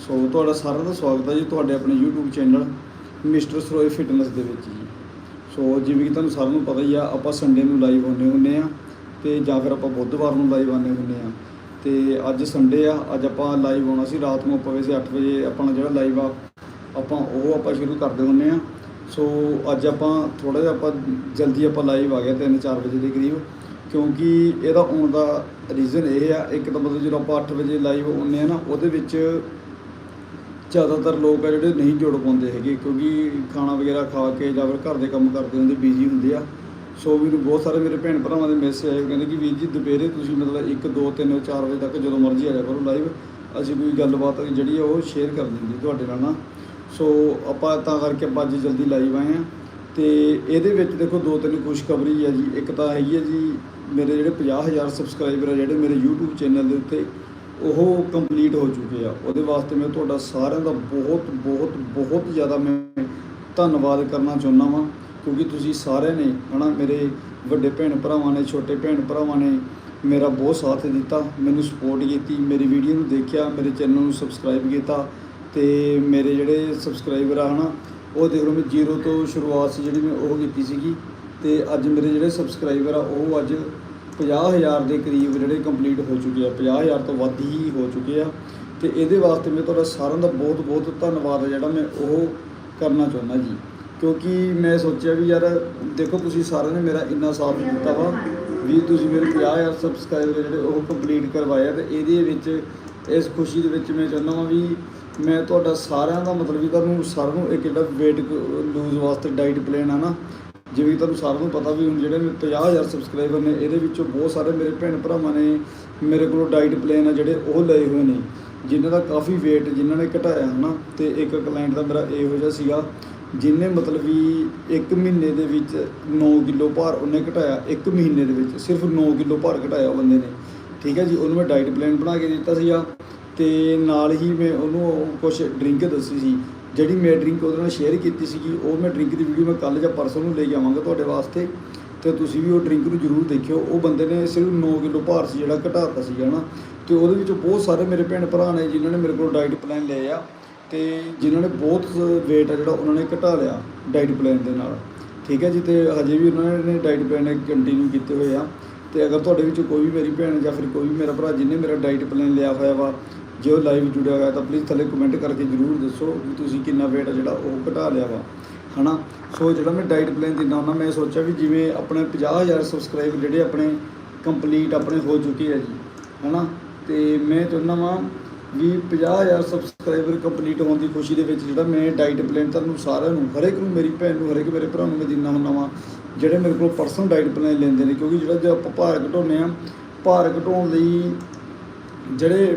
ਸੋ ਤੁਹਾਡਾ ਸਾਰਿਆਂ ਦਾ ਸਵਾਗਤ ਹੈ ਜੀ ਤੁਹਾਡੇ ਆਪਣੇ YouTube channel mister Saroye fitness ਦੇ ਵਿੱਚ ਜੀ। ਸੋ ਜਿਵੇਂ ਕਿ ਤੁਹਾਨੂੰ ਸਾਰਿਆਂ ਨੂੰ ਪਤਾ ਹੀ ਆ, ਆਪਾਂ ਸੰਡੇ ਨੂੰ ਲਾਈਵ ਹੁੰਨੇ ਹੁੰਨੇ ਆ ਤੇ ਜਾਂ ਫਿਰ ਆਪਾਂ ਬੁੱਧਵਾਰ ਨੂੰ ਲਾਈਵ ਆਉਂਦੇ ਹੁੰਨੇ ਆ। ਤੇ ਅੱਜ ਸੰਡੇ ਆ, ਅੱਜ ਆਪਾਂ ਲਾਈਵ ਆਉਣਾ ਸੀ ਰਾਤ ਨੂੰ ਆਪਾਂ ਵੈਸੇ 8 ਵਜੇ ਆਪਣਾ ਜਿਹੜਾ ਲਾਈਵ ਆ, ਆਪਾਂ ਉਹ ਆਪਾਂ ਸ਼ੁਰੂ ਕਰਦੇ ਹੁੰਨੇ ਆ। ਸੋ ਅੱਜ ਆਪਾਂ ਥੋੜਾ ਜਿਹਾ ਆਪਾਂ ਜਲਦੀ ਆਪਾਂ ਲਾਈਵ ਆ ਗਿਆ 3-4 ਵਜੇ ਦੇ ਕਰੀਬ, ਕਿਉਂਕਿ ਇਹਦਾ ਆਉਣ ਦਾ ਰੀਜ਼ਨ ਇਹ ਆ, ਇੱਕ ਤਾਂ ਮਤਲਬ ਜਦੋਂ ਆਪਾਂ 8 ਵਜੇ ਲਾਈਵ ਆਉਂਦੇ ਆ ਨਾ, ਉਹਦੇ ਵਿੱਚ ਜ਼ਿਆਦਾਤਰ ਲੋਕ ਆ ਜਿਹੜੇ ਨਹੀਂ ਜੁੜ ਪਾਉਂਦੇ ਹੈਗੇ, ਕਿਉਂਕਿ ਖਾਣਾ ਵਗੈਰਾ ਖਾ ਕੇ ਜਾਂ ਫਿਰ ਘਰ ਦੇ ਕੰਮ ਕਰਦੇ ਹੁੰਦੇ ਬਿਜ਼ੀ ਹੁੰਦੇ ਆ। ਸੋ ਮੈਨੂੰ ਬਹੁਤ ਸਾਰੇ ਮੇਰੇ ਭੈਣ ਭਰਾਵਾਂ ਦੇ ਮੈਸੇਜ ਆਏ ਕਹਿੰਦੇ ਕਿ ਵੀਰ ਜੀ, ਦੁਪਹਿਰੇ ਤੁਸੀਂ ਮਤਲਬ 1 2 3 4 ਵਜੇ ਤੱਕ ਜਦੋਂ ਮਰਜ਼ੀ ਆ ਜਾ ਕਰੋ ਲਾਈਵ ਅਸੀਂ ਕੋਈ ਗੱਲਬਾਤ ਜਿਹੜੀ ਆ, ਉਹ ਸ਼ੇਅਰ ਕਰ ਦਿੰਦੀ ਤੁਹਾਡੇ ਨਾਲ ਨਾ। ਸੋ ਆਪਾਂ ਤਾਂ ਕਰਕੇ ਆਪਾਂ ਅੱਜ ਜਲਦੀ ਲਾਈਵ ਆਏ ਆ ਤੇ ਇਹਦੇ ਵਿੱਚ ਦੇਖੋ, ਦੋ ਤਿੰਨ ਖੁਸ਼ਖਬਰੀ ਹੈ ਜੀ। ਇੱਕ ਤਾਂ ਹੈਗੀ ਹੈ ਜੀ, ਮੇਰੇ ਜਿਹੜੇ 50000 ਸਬਸਕ੍ਰਾਈਬਰ ਆ ਜਿਹੜੇ ਮੇਰੇ YouTube ਚੈਨਲ ਦੇ ਉੱਤੇ ਉਹ ਕੰਪਲੀਟ ਹੋ ਚੁੱਕੇ ਆ। ਉਹਦੇ ਵਾਸਤੇ ਮੈਂ ਤੁਹਾਡਾ ਸਾਰਿਆਂ ਦਾ ਬਹੁਤ ਬਹੁਤ ਬਹੁਤ ਜ਼ਿਆਦਾ ਮੈਂ ਧੰਨਵਾਦ ਕਰਨਾ ਚਾਹੁੰਦਾ ਹਾਂ ਕਿਉਂਕਿ ਤੁਸੀਂ ਸਾਰਿਆਂ ਨੇ ਹਨਾ, ਮੇਰੇ ਵੱਡੇ ਭੈਣ ਭਰਾਵਾਂ ਨੇ, ਛੋਟੇ ਭੈਣ ਭਰਾਵਾਂ ਨੇ ਮੇਰਾ ਬਹੁਤ ਸਾਥ ਦਿੱਤਾ, ਮੈਨੂੰ ਸਪੋਰਟ ਕੀਤੀ, ਮੇਰੀ ਵੀਡੀਓ ਨੂੰ ਦੇਖਿਆ, ਮੇਰੇ ਚੈਨਲ ਨੂੰ ਸਬਸਕ੍ਰਾਈਬ ਕੀਤਾ ਤੇ ਮੇਰੇ ਜਿਹੜੇ ਸਬਸਕ੍ਰਾਈਬਰ ਆ ਹਨਾ, ਉਹ ਦੇਖ ਲਓ ਮੈਂ ਜ਼ੀਰੋ ਤੋਂ ਸ਼ੁਰੂਆਤ ਸੀ ਜਿਹੜੀ ਮੈਂ ਉਹ ਕੀਤੀ ਸੀਗੀ ਤੇ ਅੱਜ ਮੇਰੇ ਜਿਹੜੇ ਸਬਸਕ੍ਰਾਈਬਰ ਆ, ਉਹ ਅੱਜ 50000 ਦੇ ਕਰੀਬ ਜਿਹੜੇ ਕੰਪਲੀਟ ਹੋ ਚੁੱਕੇ ਆ 50000 ਤੋਂ ਵੱਧ ਹੀ ਹੋ ਚੁੱਕੇ ਆ। ਤੇ ਇਹਦੇ ਵਾਸਤੇ ਮੈਂ ਤੁਹਾਡਾ ਸਾਰਿਆਂ ਦਾ ਬਹੁਤ ਬਹੁਤ ਧੰਨਵਾਦ ਜਿਹੜਾ ਮੈਂ ਉਹ ਕਰਨਾ ਚਾਹੁੰਦਾ ਜੀ। ਕਿਉਂਕਿ ਮੈਂ ਸੋਚਿਆ ਵੀ ਯਾਰ, ਦੇਖੋ ਤੁਸੀਂ ਸਾਰਿਆਂ ਨੇ ਮੇਰਾ ਇੰਨਾ ਸਾਥ ਦਿੱਤਾ ਵਾ ਵੀ ਤੁਸੀਂ ਮੇਰੇ 50000 ਸਬਸਕ੍ਰਾਈਬਰ ਜਿਹੜੇ ਉਹ ਕੰਪਲੀਟ ਕਰਵਾਇਆ ਤੇ ਇਹਦੇ ਵਿੱਚ, ਇਸ ਖੁਸ਼ੀ ਦੇ ਵਿੱਚ ਮੈਂ ਚਾਹੁੰਦਾ ਵਾਂ ਵੀ ਮੈਂ ਤੁਹਾਡਾ ਸਾਰਿਆਂ ਦਾ ਮਤਲਬ ਵੀ ਤੁਹਾਨੂੰ ਸਾਰਿਆਂ ਨੂੰ ਇੱਕ ਜਿਹੜਾ weight ਲੂਜ਼ ਵਾਸਤੇ ਡਾਈਟ ਪਲਾਨ ਆ ਨਾ ਜਿਵੇਂ ਕਿ ਤੁਹਾਨੂੰ ਸਾਰਿਆਂ ਨੂੰ ਪਤਾ ਵੀ ਹੁਣ ਜਿਹੜੇ ਮੇਰੇ 50000 ਸਬਸਕ੍ਰਾਈਬਰ ਨੇ, ਇਹਦੇ ਵਿੱਚੋਂ ਬਹੁਤ ਸਾਰੇ ਮੇਰੇ ਭੈਣ ਭਰਾਵਾਂ ਨੇ, ਮੇਰੇ ਕੋਲੋਂ ਡਾਈਟ ਪਲਾਨ ਆ ਜਿਹੜੇ ਉਹ ਲਏ ਹੋਏ ਨੇ, ਜਿਨ੍ਹਾਂ ਦਾ ਕਾਫੀ weight, ਜਿਨ੍ਹਾਂ ਨੇ ਘਟਾਇਆ, ਹਨਾ? ਤੇ ਇੱਕ ਕਲਾਇੰਟ ਦਾ ਮੇਰਾ ਇਹੋ ਜਿਹਾ ਸੀਗਾ ਜਿਨੇ ਮਤਲਬ ਵੀ 1 ਮਹੀਨੇ ਦੇ ਵਿੱਚ 9 ਕਿਲੋ ਭਾਰ ਉਹਨੇ ਘਟਾਇਆ 1 ਮਹੀਨੇ ਦੇ ਵਿੱਚ ਸਿਰਫ 9 ਕਿਲੋ ਭਾਰ ਘਟਾਇਆ ਉਹ ਬੰਦੇ ਨੇ, ਠੀਕ ਹੈ ਜੀ? ਉਹਨੂੰ ਮੈਂ ਡਾਈਟ ਪਲਾਨ ਬਣਾ ਕੇ ਦਿੱਤਾ ਸੀਗਾ, ਤੇ ਨਾਲ ਹੀ ਮੈਂ ਉਹਨੂੰ ਕੁਝ ਡਰਿੰਕ ਦੱਸੀ ਸੀ ਜਿਹੜੀ ਮੈਂ ਡਰਿੰਕ ਉਹਦੇ ਨਾਲ ਸ਼ੇਅਰ ਕੀਤੀ ਸੀਗੀ, ਉਹ ਮੈਂ ਡਰਿੰਕ ਦੀ ਵੀਡੀਓ ਮੈਂ ਕੱਲ ਜਾਂ ਪਰਸੋਂ ਨੂੰ ਲੈ ਕੇ ਆਵਾਂਗਾ ਤੁਹਾਡੇ ਵਾਸਤੇ। ਤੇ ਤੁਸੀਂ ਵੀ ਉਹ ਡਰਿੰਕ ਨੂੰ ਜ਼ਰੂਰ ਦੇਖਿਓ। ਉਹ ਬੰਦੇ ਨੇ ਸਿਰਫ 9 ਕਿਲੋ ਭਾਰ ਸੀ ਜਿਹੜਾ ਘਟਾਤਾ ਸੀਗਾ ਨਾ, ਤੇ ਉਹਦੇ ਵਿੱਚ ਬਹੁਤ ਸਾਰੇ ਮੇਰੇ ਭੈਣ ਭਰਾ ਨੇ ਜਿਨ੍ਹਾਂ ਨੇ ਮੇਰੇ ਕੋਲ ਡਾਈਟ ਪਲਾਨ ਲਏ ਆ, ਤੇ ਜਿਨ੍ਹਾਂ ਨੇ ਬਹੁਤ weight ਆ ਜਿਹੜਾ ਉਹਨਾਂ ਨੇ ਘਟਾ ਲਿਆ ਡਾਈਟ ਪਲਾਨ ਦੇ ਨਾਲ। ਠੀਕ ਹੈ ਜੀ, ਤੇ ਹਜੇ ਵੀ ਉਹਨਾਂ ਨੇ ਡਾਈਟ ਪਲਾਨ ਕੰਟੀਨਿਊ ਕੀਤੇ ਹੋਏ ਆ। ਤੇ ਅਗਰ ਤੁਹਾਡੇ ਵਿੱਚ ਕੋਈ ਵੀ ਮੇਰੀ ਭੈਣ ਜਾਂ ਫਿਰ ਕੋਈ ਵੀ ਮੇਰਾ ਭਰਾ ਜਿਹਨੇ ਮੇਰਾ ਡਾਈਟ ਪਲਾਨ ਲਿਆ ਹੋਇਆ ਵਾ ਜੇ ਉਹ ਲਾਈਵ ਜੁੜਿਆ ਹੋਇਆ ਤਾਂ ਪਲੀਜ਼ ਥੱਲੇ ਕਮੈਂਟ ਕਰਕੇ ਜਰੂਰ ਦੱਸੋ ਵੀ ਤੁਸੀਂ ਕਿੰਨਾ weight ਆ ਜਿਹੜਾ ਉਹ ਘਟਾ ਲਿਆ ਵਾ, ਹਨਾ? ਸੋ ਜਿਹੜਾ ਮੈਂ ਡਾਈਟ ਪਲਾਨ ਦਿੰਦਾ ਹੁੰਦਾ, ਮੈਂ ਸੋਚਿਆ ਵੀ ਜਿਵੇਂ ਆਪਣੇ 50000 ਸਬਸਕ੍ਰਾਈਬਰ ਜਿਹੜੇ ਆਪਣੇ ਕੰਪਲੀਟ ਆਪਣੇ ਹੋ ਚੁੱਕੇ ਆ ਜੀ, ਹਨਾ? ਤੇ ਮੈਂ ਚਾਹੁੰਦਾ ਵਾਂ ਵੀ 50000 ਸਬਸਕ੍ਰਾਈਬਰ ਕੰਪਲੀਟ ਹੋਣ ਦੀ ਖੁਸ਼ੀ ਦੇ ਵਿੱਚ ਜਿਹੜਾ ਮੈਂ ਡਾਈਟ ਪਲਾਨ ਤੁਹਾਨੂੰ ਸਾਰਿਆਂ ਨੂੰ, ਹਰੇਕ ਨੂੰ, ਮੇਰੀ ਭੈਣ ਨੂੰ, ਹਰੇਕ ਮੇਰੇ ਭਰਾ ਨੂੰ ਮੈਂ ਦਿੰਦਾ ਹੁੰਦਾ ਵਾਂ, ਜਿਹੜੇ ਮੇਰੇ ਕੋਲ ਪਰਸਨਲ ਡਾਈਟ ਪਲਾਨ ਲੈਂਦੇ ਨੇ, ਕਿਉਂਕਿ ਜਿਹੜਾ ਜੇ ਆਪਾਂ ਭਾਰ ਘਟਾਉਂਦੇ ਆ ਭਾਰ ਘਟਾਉਣ ਲਈ ਜਿਹੜੇ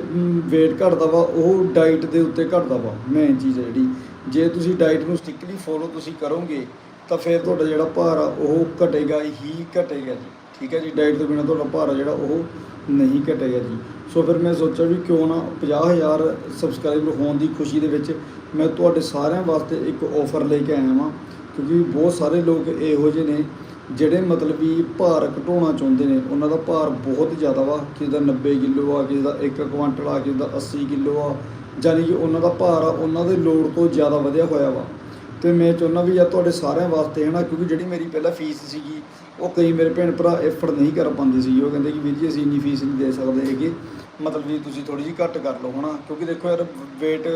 weight ਘਟਦਾ ਵਾ, ਉਹ ਡਾਈਟ ਦੇ ਉੱਤੇ ਘਟਦਾ ਵਾ ਮੇਨ ਚੀਜ਼ ਹੈ ਜਿਹੜੀ। ਜੇ ਤੁਸੀਂ ਡਾਈਟ ਨੂੰ ਸਟ੍ਰਿਕਟਲੀ ਫੋਲੋ ਤੁਸੀਂ ਕਰੋਗੇ, ਤਾਂ ਫਿਰ ਤੁਹਾਡਾ ਜਿਹੜਾ ਭਾਰ ਆ, ਉਹ ਘਟੇਗਾ ਹੀ ਘਟੇਗਾ ਜੀ। ਠੀਕ ਹੈ ਜੀ? ਡਾਈਟ ਤੋਂ ਬਿਨਾਂ ਤੁਹਾਡਾ ਭਾਰ ਆ ਜਿਹੜਾ, ਉਹ ਨਹੀਂ ਘਟੇਗਾ ਜੀ। ਸੋ ਫਿਰ ਮੈਂ ਸੋਚਿਆ ਵੀ ਕਿਉਂ ਨਾ 50000 ਸਬਸਕ੍ਰਾਈਬਰ ਹੋਣ ਦੀ ਖੁਸ਼ੀ ਦੇ ਵਿੱਚ ਮੈਂ ਤੁਹਾਡੇ ਸਾਰਿਆਂ ਵਾਸਤੇ ਇੱਕ ਆਫਰ ਲੈ ਕੇ ਆਇਆ ਵਾਂ, ਕਿਉਂਕਿ ਬਹੁਤ ਸਾਰੇ ਲੋਕ ਇਹੋ ਜਿਹੇ ਨੇ ਜਿਹੜੇ ਮਤਲਬ ਵੀ ਭਾਰ ਘਟਾਉਣਾ ਚਾਹੁੰਦੇ ਨੇ, ਉਹਨਾਂ ਦਾ ਭਾਰ ਬਹੁਤ ਜ਼ਿਆਦਾ ਵਾ। ਕਿਸੇ ਦਾ 90 ਕਿਲੋ ਆ, ਕਿਸੇ ਦਾ 1 ਕੁਆਂਟਲ ਆ, ਕਿਸੇ ਦਾ 80 ਕਿਲੋ ਆ। ਜਾਨੀ ਕਿ ਉਹਨਾਂ ਦਾ ਭਾਰ ਆ, ਉਹਨਾਂ ਦੇ ਲੋੜ ਤੋਂ ਜ਼ਿਆਦਾ ਵਧਿਆ ਹੋਇਆ ਵਾ। ਤੇ ਮੈਂ ਚਾਹੁੰਦਾ ਵੀ ਯਾਰ ਤੁਹਾਡੇ ਸਾਰਿਆਂ ਵਾਸਤੇ ਹੈ ਨਾ ਕਿਉਂਕਿ ਜਿਹੜੀ ਮੇਰੀ ਪਹਿਲਾਂ ਫੀਸ ਸੀਗੀ, ਉਹ ਕਈ ਮੇਰੇ ਭੈਣ ਭਰਾ ਐਫਰਟ ਨਹੀਂ ਕਰ ਪਾਉਂਦੇ ਸੀ ਉਹ ਕਹਿੰਦੇ ਕਿ ਵੀਰ ਜੀ, ਅਸੀਂ ਇੰਨੀ ਫੀਸ ਨਹੀਂ ਦੇ ਸਕਦੇ ਹੈਗੇ। ਮਤਲਬ ਵੀ ਤੁਸੀਂ ਥੋੜੀ ਜਿਹੀ ਘੱਟ ਕਰ ਲਓ ਹਨਾ। ਕਿਉਂਕਿ ਦੇਖੋ ਯਾਰ, weight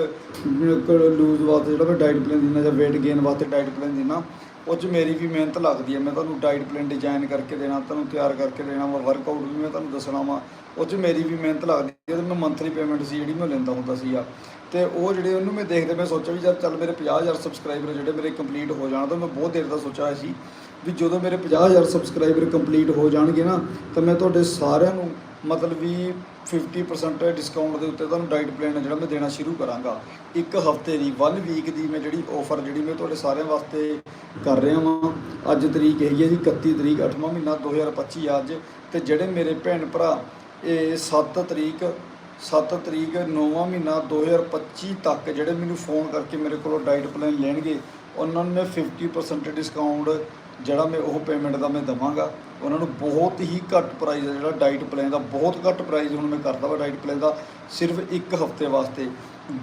ਲੂਜ਼ ਵਾਸਤੇ ਜਿਹੜਾ ਮੈਂ ਡਾਈਟ ਪਲਾਨ ਦਿੰਦਾ ਜਾਂ weight gain ਵਾਸਤੇ ਡਾਈਟ ਪਲਾਨ ਦਿੰਦਾ ਉਹ 'ਚ ਮੇਰੀ ਵੀ ਮਿਹਨਤ ਲੱਗਦੀ ਹੈ। ਮੈਂ ਤੁਹਾਨੂੰ ਡਾਈਟ ਪਲਾਨ ਡਿਜ਼ਾਈਨ ਕਰਕੇ ਦੇਣਾ, ਤੁਹਾਨੂੰ ਤਿਆਰ ਕਰਕੇ ਦੇਣਾ ਵਾ ਵਰਕਆਊਟ ਵੀ ਮੈਂ ਤੁਹਾਨੂੰ ਦੱਸਣਾ ਵਾ। ਉਹ 'ਚ ਮੇਰੀ ਵੀ ਮਿਹਨਤ ਲੱਗਦੀ ਹੈ। ਤੇ ਮੈਂ ਮੰਥਲੀ ਪੇਮੈਂਟ ਸੀ ਜਿਹੜੀ ਮੈਂ ਲੈਂਦਾ ਹੁੰਦਾ ਸੀਗਾ। ਤੇ ਉਹ ਜਿਹੜੇ ਉਹਨੂੰ ਮੈਂ ਦੇਖਦੇ ਮੈਂ ਸੋਚਿਆ ਵੀ ਜਦ ਚੱਲ ਮੇਰੇ 50000 ਸਬਸਕ੍ਰਾਈਬਰ ਜਿਹੜੇ ਮੇਰੇ ਕੰਪਲੀਟ ਹੋ ਜਾਣ, ਤਾਂ ਮੈਂ ਬਹੁਤ ਦੇਰ ਦਾ ਸੋਚਿਆ ਹੋਇਆ ਸੀ ਵੀ ਜਦੋਂ ਮੇਰੇ 50000 ਸਬਸਕ੍ਰਾਈਬਰ ਕੰਪਲੀਟ ਹੋ ਜਾਣਗੇ ਨਾ, ਤਾਂ ਮੈਂ ਤੁਹਾਡੇ ਸਾਰਿਆਂ ਨੂੰ ਮਤਲਬ ਵੀ 50% ਡਿਸਕਾਊਂਟ ਦੇ ਉੱਤੇ ਤੁਹਾਨੂੰ ਡਾਈਟ ਪਲਾਨ ਜਿਹੜਾ ਮੈਂ ਦੇਣਾ ਸ਼ੁਰੂ ਕਰਾਂਗਾ। ਇੱਕ ਹਫ਼ਤੇ ਦੀ 1 ਵੀਕ ਦੀ ਮੈਂ ਜਿਹੜੀ ਆਫਰ ਜਿਹੜੀ ਮੈਂ ਤੁਹਾਡੇ ਸਾਰਿਆਂ ਵਾਸਤੇ ਕਰ ਰਿਹਾ ਵਾਂ। ਅੱਜ ਤਰੀਕ ਹੈਗੀ ਹੈ ਜੀ 31 ਤਰੀਕ 8ਵਾਂ ਮਹੀਨਾ 2025 ਅੱਜ। ਤੇ ਜਿਹੜੇ ਮੇਰੇ ਭੈਣ ਭਰਾ, ਇਹ 7 ਤਰੀਕ 7 ਤਰੀਕ 9ਵਾਂ ਮਹੀਨਾ 2025 ਤੱਕ ਜਿਹੜੇ ਮੈਨੂੰ ਫੋਨ ਕਰਕੇ ਮੇਰੇ ਕੋਲੋਂ ਡਾਈਟ ਪਲਾਨ ਲੈਣਗੇ, ਉਹਨਾਂ ਨੂੰ ਮੈਂ 50% ਡਿਸਕਾਊਂਟ ਜਿਹੜਾ ਮੈਂ ਉਹ ਪੇਮੈਂਟ ਦਾ ਮੈਂ ਦਵਾਂਗਾ। ਉਹਨਾਂ ਨੂੰ ਬਹੁਤ ਹੀ ਘੱਟ ਪ੍ਰਾਈਸ ਹੈ ਜਿਹੜਾ ਡਾਈਟ ਪਲਾਨ ਦਾ, ਬਹੁਤ ਘੱਟ ਪ੍ਰਾਈਸ ਹੁਣ ਮੈਂ ਕਰਦਾ ਵਾ ਡਾਈਟ ਪਲਾਨ ਦਾ, ਸਿਰਫ ਇੱਕ ਹਫ਼ਤੇ ਵਾਸਤੇ।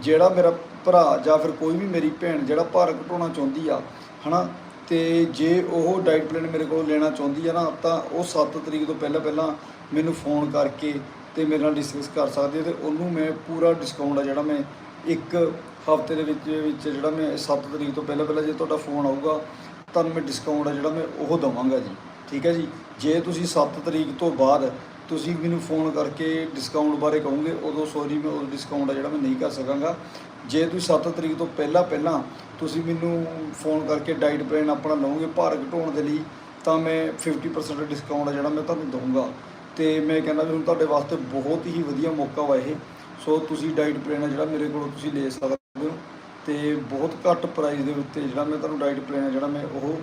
ਜਿਹੜਾ ਮੇਰਾ ਭਰਾ ਜਾਂ ਫਿਰ ਕੋਈ ਵੀ ਮੇਰੀ ਭੈਣ ਜਿਹੜਾ ਭਾਰ ਘਟਾਉਣਾ ਚਾਹੁੰਦੀ ਆ, ਹਨਾ, ਤੇ ਜੇ ਉਹ ਡਾਈਟ ਪਲਾਨ ਮੇਰੇ ਕੋਲ ਲੈਣਾ ਚਾਹੁੰਦੀ ਆ ਨਾ, ਤਾਂ ਉਹ 7 ਤਰੀਕ ਤੋਂ ਪਹਿਲਾਂ ਪਹਿਲਾਂ ਮੈਨੂੰ ਫੋਨ ਕਰਕੇ ਤੇ ਮੇਰੇ ਨਾਲ ਡਿਸਕਸ ਕਰ ਸਕਦੇ ਹੈ ਤੇ ਉਹਨੂੰ ਮੈਂ ਪੂਰਾ ਡਿਸਕਾਊਂਟ ਆ ਜਿਹੜਾ ਮੈਂ ਇੱਕ ਹਫ਼ਤੇ ਦੇ ਵਿੱਚ ਵਿੱਚ ਜਿਹੜਾ ਮੈਂ 7 ਤਰੀਕ ਤੋਂ ਪਹਿਲਾਂ ਪਹਿਲਾਂ ਜੇ ਤੁਹਾਡਾ ਫੋਨ ਆਊਗਾ ਤੁਹਾਨੂੰ ਮੈਂ ਡਿਸਕਾਊਂਟ ਆ ਜਿਹੜਾ ਮੈਂ ਉਹ ਦਵਾਂਗਾ ਜੀ। ਠੀਕ ਹੈ ਜੀ? ਜੇ ਤੁਸੀਂ 7 ਤਰੀਕ ਤੋਂ ਬਾਅਦ ਤੁਸੀਂ ਮੈਨੂੰ ਫੋਨ ਕਰਕੇ ਡਿਸਕਾਊਂਟ ਬਾਰੇ ਕਹੋਗੇ, ਉਦੋਂ ਸੌਰੀ ਮੈਂ ਉਹ ਡਿਸਕਾਊਂਟ ਆ ਜਿਹੜਾ ਮੈਂ ਨਹੀਂ ਕਰ ਸਕਾਂਗਾ। ਜੇ ਤੁਸੀਂ 7 ਤਰੀਕ ਤੋਂ ਪਹਿਲਾਂ ਪਹਿਲਾਂ ਤੁਸੀਂ ਮੈਨੂੰ ਫੋਨ ਕਰਕੇ ਡਾਈਟ ਪਲਾਨ ਆਪਣਾ ਲਓਗੇ ਭਾਰ ਘਟਾਉਣ ਦੇ ਲਈ, ਤਾਂ ਮੈਂ 50% ਡਿਸਕਾਊਂਟ ਆ ਜਿਹੜਾ ਮੈਂ ਤੁਹਾਨੂੰ ਦਊਂਗਾ। ਤੇ ਮੈਂ ਕਹਿੰਦਾ ਵੀ ਹੁਣ ਤੁਹਾਡੇ ਵਾਸਤੇ ਬਹੁਤ ਹੀ ਵਧੀਆ ਮੌਕਾ ਵਾ ਇਹ। ਸੋ ਤੁਸੀਂ ਡਾਈਟ ਪਲਾਨ ਆ ਜਿਹੜਾ ਮੇਰੇ ਕੋਲੋਂ ਤੁਸੀਂ ਲੈ ਸਕਦੇ ਹੋ। ਤੇ ਬਹੁਤ ਘੱਟ ਪ੍ਰਾਈਸ ਦੇ ਉੱਤੇ ਜਿਹੜਾ ਮੈਂ ਤੁਹਾਨੂੰ ਡਾਈਟ ਪਲਾਨ ਆ ਜਿਹੜਾ ਮੈਂ ਉਹ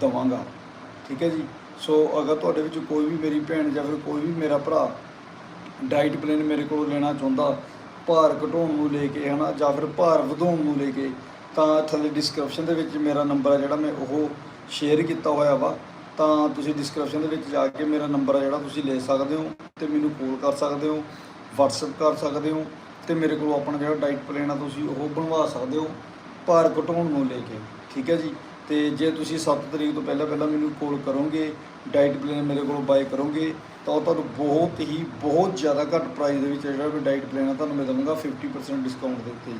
ਦਵਾਂਗਾ। ਠੀਕ ਹੈ ਜੀ? ਸੋ ਅਗਰ ਤੁਹਾਡੇ ਵਿੱਚ ਕੋਈ ਵੀ ਮੇਰੀ ਭੈਣ ਜਾਂ ਫਿਰ ਕੋਈ ਵੀ ਮੇਰਾ ਭਰਾ ਡਾਈਟ ਪਲਾਨ ਮੇਰੇ ਕੋਲ ਲੈਣਾ ਚਾਹੁੰਦਾ, ਭਾਰ ਘਟਾਉਣ ਨੂੰ ਲੈ ਕੇ, ਹਨਾ, ਜਾਂ ਫਿਰ ਭਾਰ ਵਧਾਉਣ ਨੂੰ ਲੈ ਕੇ, ਤਾਂ ਥੱਲੇ ਡਿਸਕ੍ਰਿਪਸ਼ਨ ਦੇ ਵਿੱਚ ਮੇਰਾ ਨੰਬਰ ਆ ਜਿਹੜਾ ਮੈਂ ਉਹ ਸ਼ੇਅਰ ਕੀਤਾ ਹੋਇਆ ਵਾ। ਤਾਂ ਤੁਸੀਂ ਡਿਸਕ੍ਰਿਪਸ਼ਨ ਦੇ ਵਿੱਚ ਜਾ ਕੇ ਮੇਰਾ ਨੰਬਰ ਆ ਜਿਹੜਾ ਤੁਸੀਂ ਲੈ ਸਕਦੇ ਹੋ ਤੇ ਮੈਨੂੰ ਕਾਲ ਕਰ ਸਕਦੇ ਹੋ, WhatsApp ਕਰ ਸਕਦੇ ਹੋ ਤੇ ਮੇਰੇ ਕੋਲੋਂ ਆਪਣਾ ਜਿਹੜਾ ਡਾਈਟ ਪਲਾਨ ਆ ਤੁਸੀਂ ਉਹ ਬਣਵਾ ਸਕਦੇ ਹੋ ਭਾਰ ਘਟਾਉਣ ਨੂੰ ਲੈ ਕੇ। ਠੀਕ ਹੈ ਜੀ? ਤੇ ਜੇ ਤੁਸੀਂ 7 ਤਰੀਕ ਤੋਂ ਪਹਿਲਾਂ ਪਹਿਲਾਂ ਮੈਨੂੰ ਕਾਲ ਕਰੋਗੇ ਡਾਈਟ ਪਲਾਨ ਮੇਰੇ ਕੋਲੋਂ ਬਾਏ ਕਰੋਗੇ, ਤਾਂ ਉਹ ਤੁਹਾਨੂੰ ਬਹੁਤ ਹੀ, ਬਹੁਤ ਜ਼ਿਆਦਾ ਘੱਟ ਪ੍ਰਾਈਸ ਦੇ ਵਿੱਚ ਜਿਹੜਾ ਵੀ ਡਾਈਟ ਪਲਾਨ ਆ, ਤੁਹਾਨੂੰ ਮੈਂ ਦਵਾਂਗਾ 50% ਡਿਸਕਾਊਂਟ ਦੇ ਉੱਤੇ ਜੀ।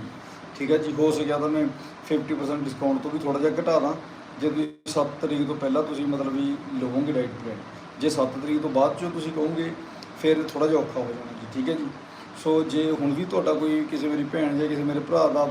ਠੀਕ ਹੈ ਜੀ, ਹੋ ਸਕਿਆ ਤਾਂ ਮੈਂ 50% ਡਿਸਕਾਊਂਟ ਤੋਂ ਵੀ ਥੋੜਾ ਜਿਹਾ ਘਟਾ ਦਾਂ। ਜੇ ਤੁਸੀਂ 7 ਤਰੀਕ ਤੋਂ ਪਹਿਲਾਂ ਤੁਸੀਂ ਮਤਲਬ ਵੀ ਲਵੋਗੇ ਡਾਈਟ ਪਲਾਨ, ਜੇ 7 ਤਰੀਕ ਤੋਂ ਬਾਅਦ ਚੋਂ ਤੁਸੀਂ ਕਹੋਗੇ, ਫਿਰ ਥੋੜਾ ਜਿਹਾ ਔਖਾ ਹੋ ਜਾਣਾ ਜੀ, ਠੀਕ ਹੈ ਜੀ। ਸੋ ਜੇ ਹੁਣ ਵੀ ਤੁਹਾਡਾ ਕੋਈ ਕਿਸੇ ਮੇਰੀ ਭੈਣ ਜਾਂ ਕਿਸੇ ਮੇਰੇ ਭਰਾ ਦਾ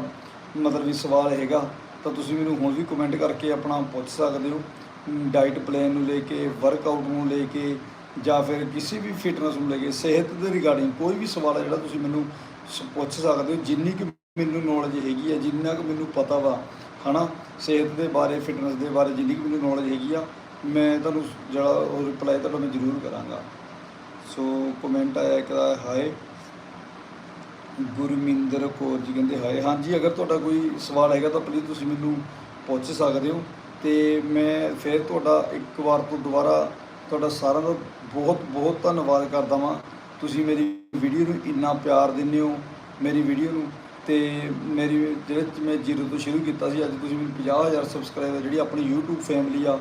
ਮਤਲਬ ਵੀ ਸਵਾਲ ਹੈਗਾ, ਤਾਂ ਤੁਸੀਂ ਮੈਨੂੰ ਹੁਣ ਵੀ ਕਮੈਂਟ ਕਰਕੇ ਆਪਣਾ ਪੁੱਛ ਸਕਦੇ ਹੋ। ਡਾਈਟ ਪਲਾਨ ਨੂੰ ਲੈ ਕੇ, ਵਰਕਆਊਟ ਨੂੰ ਲੈ ਕੇ ਜਾਂ ਫਿਰ ਕਿਸੇ ਵੀ ਫਿਟਨੈਸ ਨੂੰ ਲੈ ਕੇ, ਸਿਹਤ ਦੇ ਰਿਗਾਰਡਿੰਗ ਕੋਈ ਵੀ ਸਵਾਲ ਹੈ ਜਿਹੜਾ ਤੁਸੀਂ ਮੈਨੂੰ ਸ- ਪੁੱਛ ਸਕਦੇ ਹੋ, ਜਿੰਨੀ ਕਿ ਮੈਨੂੰ ਨੌਲੇਜ ਹੈਗੀ ਹੈ ਜਿੰਨਾ ਕਿ ਮੈਨੂੰ ਪਤਾ ਵਾ, ਹਨਾ? ਸਿਹਤ ਦੇ ਬਾਰੇ, ਫਿਟਨੈਸ ਦੇ ਬਾਰੇ ਜਿੰਨੀ ਕਿ ਮੈਨੂੰ ਨੌਲੇਜ ਹੈਗੀ ਆ, ਮੈਂ ਤੁਹਾਨੂੰ ਜਿਹੜਾ ਉਹ ਰਿਪਲਾਈ ਤੁਹਾਡਾ ਮੈਂ ਜ਼ਰੂਰ ਕਰਾਂਗਾ। ਸੋ ਕਮੈਂਟ ਆਇਆ ਇੱਕ ਦਾ, ਹਾਏ, ਗੁਰਮਿੰਦਰ ਕੌਰ ਜੀ ਕਹਿੰਦੇ, ਹਾਏ, ਹਾਂਜੀ, ਅਗਰ ਤੁਹਾਡਾ ਕੋਈ ਸਵਾਲ ਹੈਗਾ ਤਾਂ ਪਲੀਜ਼ ਤੁਸੀਂ ਮੈਨੂੰ ਪੁੱਛ ਸਕਦੇ ਹੋ। ਤੇ ਮੈਂ ਫਿਰ ਤੁਹਾਡਾ ਇੱਕ ਵਾਰ ਤੋਂ ਦੁਬਾਰਾ ਤੁਹਾਡਾ ਸਾਰਿਆਂ ਦਾ ਬਹੁਤ ਬਹੁਤ ਧੰਨਵਾਦ ਕਰਦਾ ਵਾਂ। ਤੁਸੀਂ ਮੇਰੀ ਵੀਡੀਓ ਨੂੰ ਇੰਨਾ ਪਿਆਰ ਦਿੰਦੇ ਹੋ, ਮੇਰੀ ਵੀਡੀਓ ਨੂੰ, ਤੇ ਮੇਰੀ ਜਿਹੜੇ ਮੈਂ ਜ਼ੀਰੋ ਤੋਂ ਸ਼ੁਰੂ ਕੀਤਾ ਸੀ, ਅੱਜ ਤੁਸੀਂ ਮੈਨੂੰ 50000 ਸਬਸਕ੍ਰਾਈਬਰ ਜਿਹੜੀ ਆਪਣੀ YouTube ਫੈਮਿਲੀ ਆ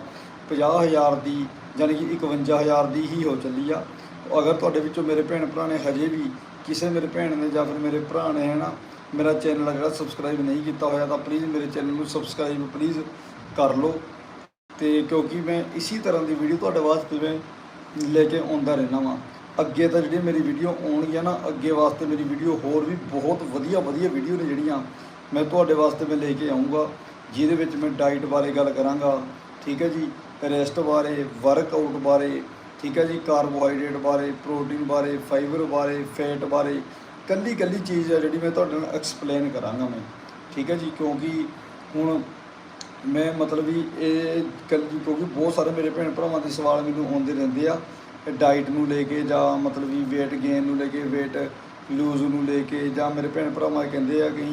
50000 ਦੀ ਯਾਨੀ ਕਿ 51000 ਦੀ ਹੀ ਹੋ ਚੱਲੀ ਆ। ਅਗਰ ਤੁਹਾਡੇ ਵਿੱਚੋਂ ਮੇਰੇ ਭੈਣ ਭਰਾ ਨੇ ਹਜੇ ਵੀ ਕਿਸੇ ਮੇਰੇ ਭੈਣ ਨੇ ਜਾਂ ਫਿਰ ਮੇਰੇ ਭਰਾ ਨੇ ਹੈ ਨਾ ਮੇਰਾ ਚੈਨਲ ਆ ਜਿਹੜਾ ਸਬਸਕ੍ਰਾਈਬ ਨਹੀਂ ਕੀਤਾ ਹੋਇਆ, ਤਾਂ ਪਲੀਜ਼ ਮੇਰੇ ਚੈਨਲ ਨੂੰ ਸਬਸਕ੍ਰਾਈਬ ਪਲੀਜ਼ ਕਰ ਲਓ। ਤੇ ਕਿਉਂਕਿ ਮੈਂ ਇਸੇ ਤਰ੍ਹਾਂ ਦੀ ਵੀਡੀਓ ਤੁਹਾਡੇ ਵਾਸਤੇ ਮੈਂ ਲੈ ਕੇ ਆਉਂਦਾ ਰਹਿਣਾ ਵਾਂ। ਅੱਗੇ ਤਾਂ ਜਿਹੜੀ ਮੇਰੀ ਵੀਡੀਓ ਆਉਣਗੀਆਂ ਨਾ, ਅੱਗੇ ਵਾਸਤੇ ਮੇਰੀ ਵੀਡੀਓ ਹੋਰ ਵੀ ਬਹੁਤ ਵਧੀਆ ਵਧੀਆ ਵੀਡੀਓ ਨੇ ਜਿਹੜੀਆਂ ਮੈਂ ਤੁਹਾਡੇ ਵਾਸਤੇ ਮੈਂ ਲੈ ਕੇ ਆਉਂਗਾ ਜਿਹਦੇ ਵਿੱਚ ਮੈਂ ਡਾਈਟ ਬਾਰੇ ਗੱਲ ਕਰਾਂਗਾ, ਠੀਕ ਹੈ ਜੀ? ਰੈਸਟ ਬਾਰੇ ਵਰਕਆਊਟ ਬਾਰੇ, ਠੀਕ ਹੈ ਜੀ? ਕਾਰਬੋਹਾਈਡਰੇਟ ਬਾਰੇ ਪ੍ਰੋਟੀਨ ਬਾਰੇ ਫਾਈਬਰ ਬਾਰੇ ਫੈਟ ਬਾਰੇ, ਕੱਲੀ ਕੱਲੀ ਚੀਜ਼ ਹੈ ਜਿਹੜੀ ਮੈਂ ਤੁਹਾਡੇ ਨਾਲ ਐਕਸਪਲੇਨ ਕਰਾਂਗਾ ਮੈਂ। ਠੀਕ ਹੈ ਜੀ? ਕਿਉਂਕਿ ਹੁਣ ਮੈਂ ਮਤਲਬ ਵੀ ਇਹ ਕੱਲ ਕਿਉਂਕਿ ਬਹੁਤ ਸਾਰੇ ਮੇਰੇ ਭੈਣ ਭਰਾਵਾਂ ਦੇ ਸਵਾਲ ਮੈਨੂੰ ਆਉਂਦੇ ਰਹਿੰਦੇ ਆ। ਡਾਈਟ ਨੂੰ ਲੈ ਕੇ ਜਾਂ ਮਤਲਬ ਵੀ weight gain ਨੂੰ ਲੈ ਕੇ, weight ਲੂਜ਼ ਨੂੰ ਲੈ ਕੇ ਜਾਂ ਮੇਰੇ ਭੈਣ ਭਰਾਵਾਂ ਕਹਿੰਦੇ ਆ ਕਿ